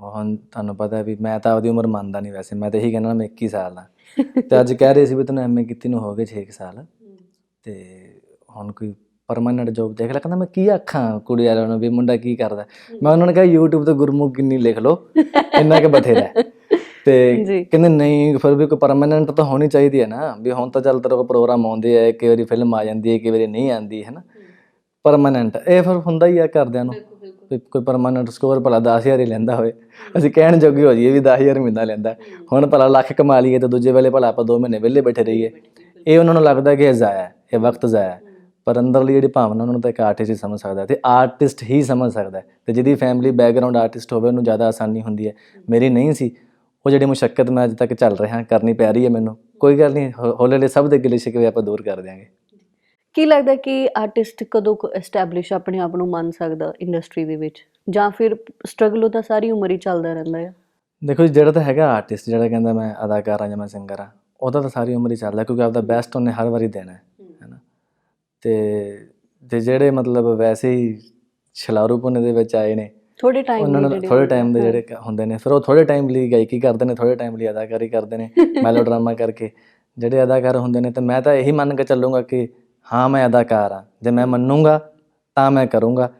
ਹੁਣ ਤੁਹਾਨੂੰ ਪਤਾ ਵੀ ਮੈਂ ਤਾਂ ਆਪਦੀ ਉਮਰ ਮੰਨਦਾ ਨਹੀਂ ਵੈਸੇ ਮੈਂ ਤਾਂ ਇਹੀ ਕਹਿੰਦਾ ਮੈਂ 21 ਸਾਲ ਦਾ ਤੇ ਅੱਜ ਕਹਿ ਰਹੇ ਸੀ ਵੀ ਤੈਨੂੰ ਐਮਏ ਕੀਤੀ ਨੂੰ ਹੋ ਗਏ 6 ਸਾਲ। ਤੇ ਹੁਣ ਕੋਈ ਪਰਮਾਨੈਂਟ ਜੌਬ ਦੇਖ ਲੈ ਕਹਿੰਦਾ ਮੈਂ ਕੀ ਆਖਾਂ ਕੁੜੀ ਵਾਲਿਆਂ ਨੂੰ ਵੀ ਮੁੰਡਾ ਕੀ ਕਰਦਾ। ਮੈਂ ਉਹਨਾਂ ਨੂੰ ਕਿਹਾ YouTube ਤੇ ਗੁਰਮੁਖ ਕਿੰਨੀ ਲਿਖ ਲਓ ਇੰਨਾ ਕਿ ਬਥੇਰਾ। ਤੇ। ਕਹਿੰਦੇ ਨਹੀਂ ਫਿਰ ਵੀ ਕੋਈ ਪਰਮਾਨੈਂਟ ਤਾਂ ਹੋਣੀ ਚਾਹੀਦੀ ਹੈ ਨਾ ਵੀ ਹੁਣ ਤਾਂ ਚੱਲ ਤੇਰੇ ਕੋਲ ਪ੍ਰੋਗਰਾਮ ਆਉਂਦੇ ਆ ਕਈ ਵਾਰੀ ਫਿਲਮ ਆ ਜਾਂਦੀ ਹੈ ਕਈ ਵਾਰੀ ਨਹੀਂ ਆਉਂਦੀ ਹੈ ਨਾ। ਪਰਮਾਨੈਂਟ ਇਹ ਫਿਰ ਹੁੰਦਾ ਹੀ ਆ ਘਰਦਿਆਂ ਨੂੰ। ਕੋਈ ਪਰਮਾਨੈਂਟ ਸਕੋਰ ਭਲਾ 10000 ਹੀ ਲੈਂਦਾ ਹੋਵੇ। ਅਸੀਂ ਕਹਿਣ ਜੋਗੇ ਹੋ ਜਾਈਏ ਵੀ 10000 ਮਹੀਨਾ ਲੈਂਦਾ। ਹੁਣ ਭਲਾ ਲੱਖ ਕਮਾ ਲਈਏ ਤੇ ਦੂਜੇ ਵੇਲੇ ਭਲਾ ਆਪਾਂ 2 ਮਹੀਨੇ ਵਿਹਲੇ ਬੈਠੇ ਰਹੀਏ। ਇਹ ਉਹਨਾਂ ਨੂੰ ਲੱਗਦਾ ਕਿ ਇਹ ਜ਼ਾਇਆ ਹੈ, ਇਹ ਵਕਤ ਜ਼ਾਇਆ ਹੈ। ਪਰ ਅੰਦਰਲੀ ਜਿਹੜੀ ਭਾਵਨਾ ਉਹਨਾਂ ਨੂੰ ਤਾਂ ਇੱਕ ਆਰਟਿਸਟ ਹੀ ਸਮਝ ਸਕਦਾ ਹੈ ਤੇ ਆਰਟਿਸਟ ਹੀ ਸਮਝ ਸਕਦਾ ਹੈ। ਤੇ ਜਿਹਦੀ ਫੈਮਿਲੀ ਬੈਕਗ੍ਰਾਉਂਡ ਆਰਟਿਸਟ ਹੋਵੇ, ਉਹਨੂੰ ਜ਼ਿਆਦਾ ਆਸਾਨੀ ਹੁੰਦੀ ਹੈ। ਮੇਰੀ ਨਹੀਂ ਸੀ। ਉਹ ਜਿਹੜੀ ਮੁਸ਼ਕਲ ਮੈਂ ਅੱਜ ਤੱਕ ਚੱਲ ਰਿਹਾ, ਕਰਨੀ ਪੈ ਰਹੀ ਹੈ ਮੈਨੂੰ। ਕੋਈ ਗੱਲ ਨਹੀਂ, ਹੌ- ਹੌਲੇ ਹੌਲੀ ਸਭ ਦੇ ਗਿਲੇ ਸ਼ਿਕਵੇ ਆਪਾਂ ਦੂਰ ਕਰ ਦਿਆਂਗੇ। ਕੀ ਲੱਗਦਾ ਕਿ ਆਰਟਿਸਟ ਕਦੋਂ ਕੁ ਐਸਟੈਬਲਿਸ਼ ਆਪਣੇ ਆਪ ਨੂੰ ਮੰਨ ਸਕਦਾ ਇੰਡਸਟਰੀ ਦੇ ਵਿੱਚ? ਜਾਂ ਫਿਰ ਸਟਰਗਲ ਉਹਦਾ ਸਾਰੀ ਉਮਰ ਹੀ ਚੱਲਦਾ ਰਹਿੰਦਾ ਹੈ ਦੇਖੋ ਜੀ ਜਿਹੜਾ ਤਾਂ ਹੈਗਾ ਆਰਟਿਸਟ ਜਿਹੜਾ ਕਹਿੰਦਾ ਮੈਂ ਅਦਾਕਾਰ ਹਾਂ ਜਾਂ ਮੈਂ ਸਿੰਗਰ ਹਾਂ ਉਹਦਾ ਤਾਂ ਸਾਰੀ ਉਮਰ ਹੀ ਚੱਲਦਾ ਕਿਉਂਕਿ ਆਪਦਾ ਬੈਸਟ ਉਹਨੇ ਹਰ ਵਾਰੀ ਦੇਣਾ ਹੈ ਹੈਨਾ ਤੇ ਤੇ ਜਿਹੜੇ ਮਤਲਬ ਵੈਸੇ ਹੀ ਛਲਾਰੂਪਨ ਦੇ ਵਿੱਚ ਆਏ ਨੇ ਥੋੜੇ ਟਾਈਮ ਉਹਨਾਂ ਨੂੰ ਥੋੜੇ ਟਾਈਮ ਦੇ ਜਿਹੜੇ ਹੁੰਦੇ ਨੇ ਫਿਰ ਉਹ ਥੋੜੇ ਟਾਈਮ ਲਈ ਗਾਇਕੀ ਕਰਦੇ ਨੇ ਥੋੜੇ ਟਾਈਮ ਲਈ ਅਦਾਕਾਰੀ ਕਰਦੇ ਨੇ ਮੈਲੋਡਰਾਮਾ ਕਰਕੇ। ਜਿਹੜੇ ਅਦਾਕਾਰ ਹੁੰਦੇ ਨੇ ਤੇ ਮੈਂ ਤਾਂ ਇਹੀ ਮੰਨ ਕੇ ਚੱਲੂੰਗਾ ਕਿ ਹਾਂ ਮੈਂ ਅਦਾਕਾਰ ਹਾਂ। ਜੇ ਮੈਂ ਮੰਨੂੰਗਾ ਤਾਂ ਮੈਂ ਕਰੂੰਗਾ।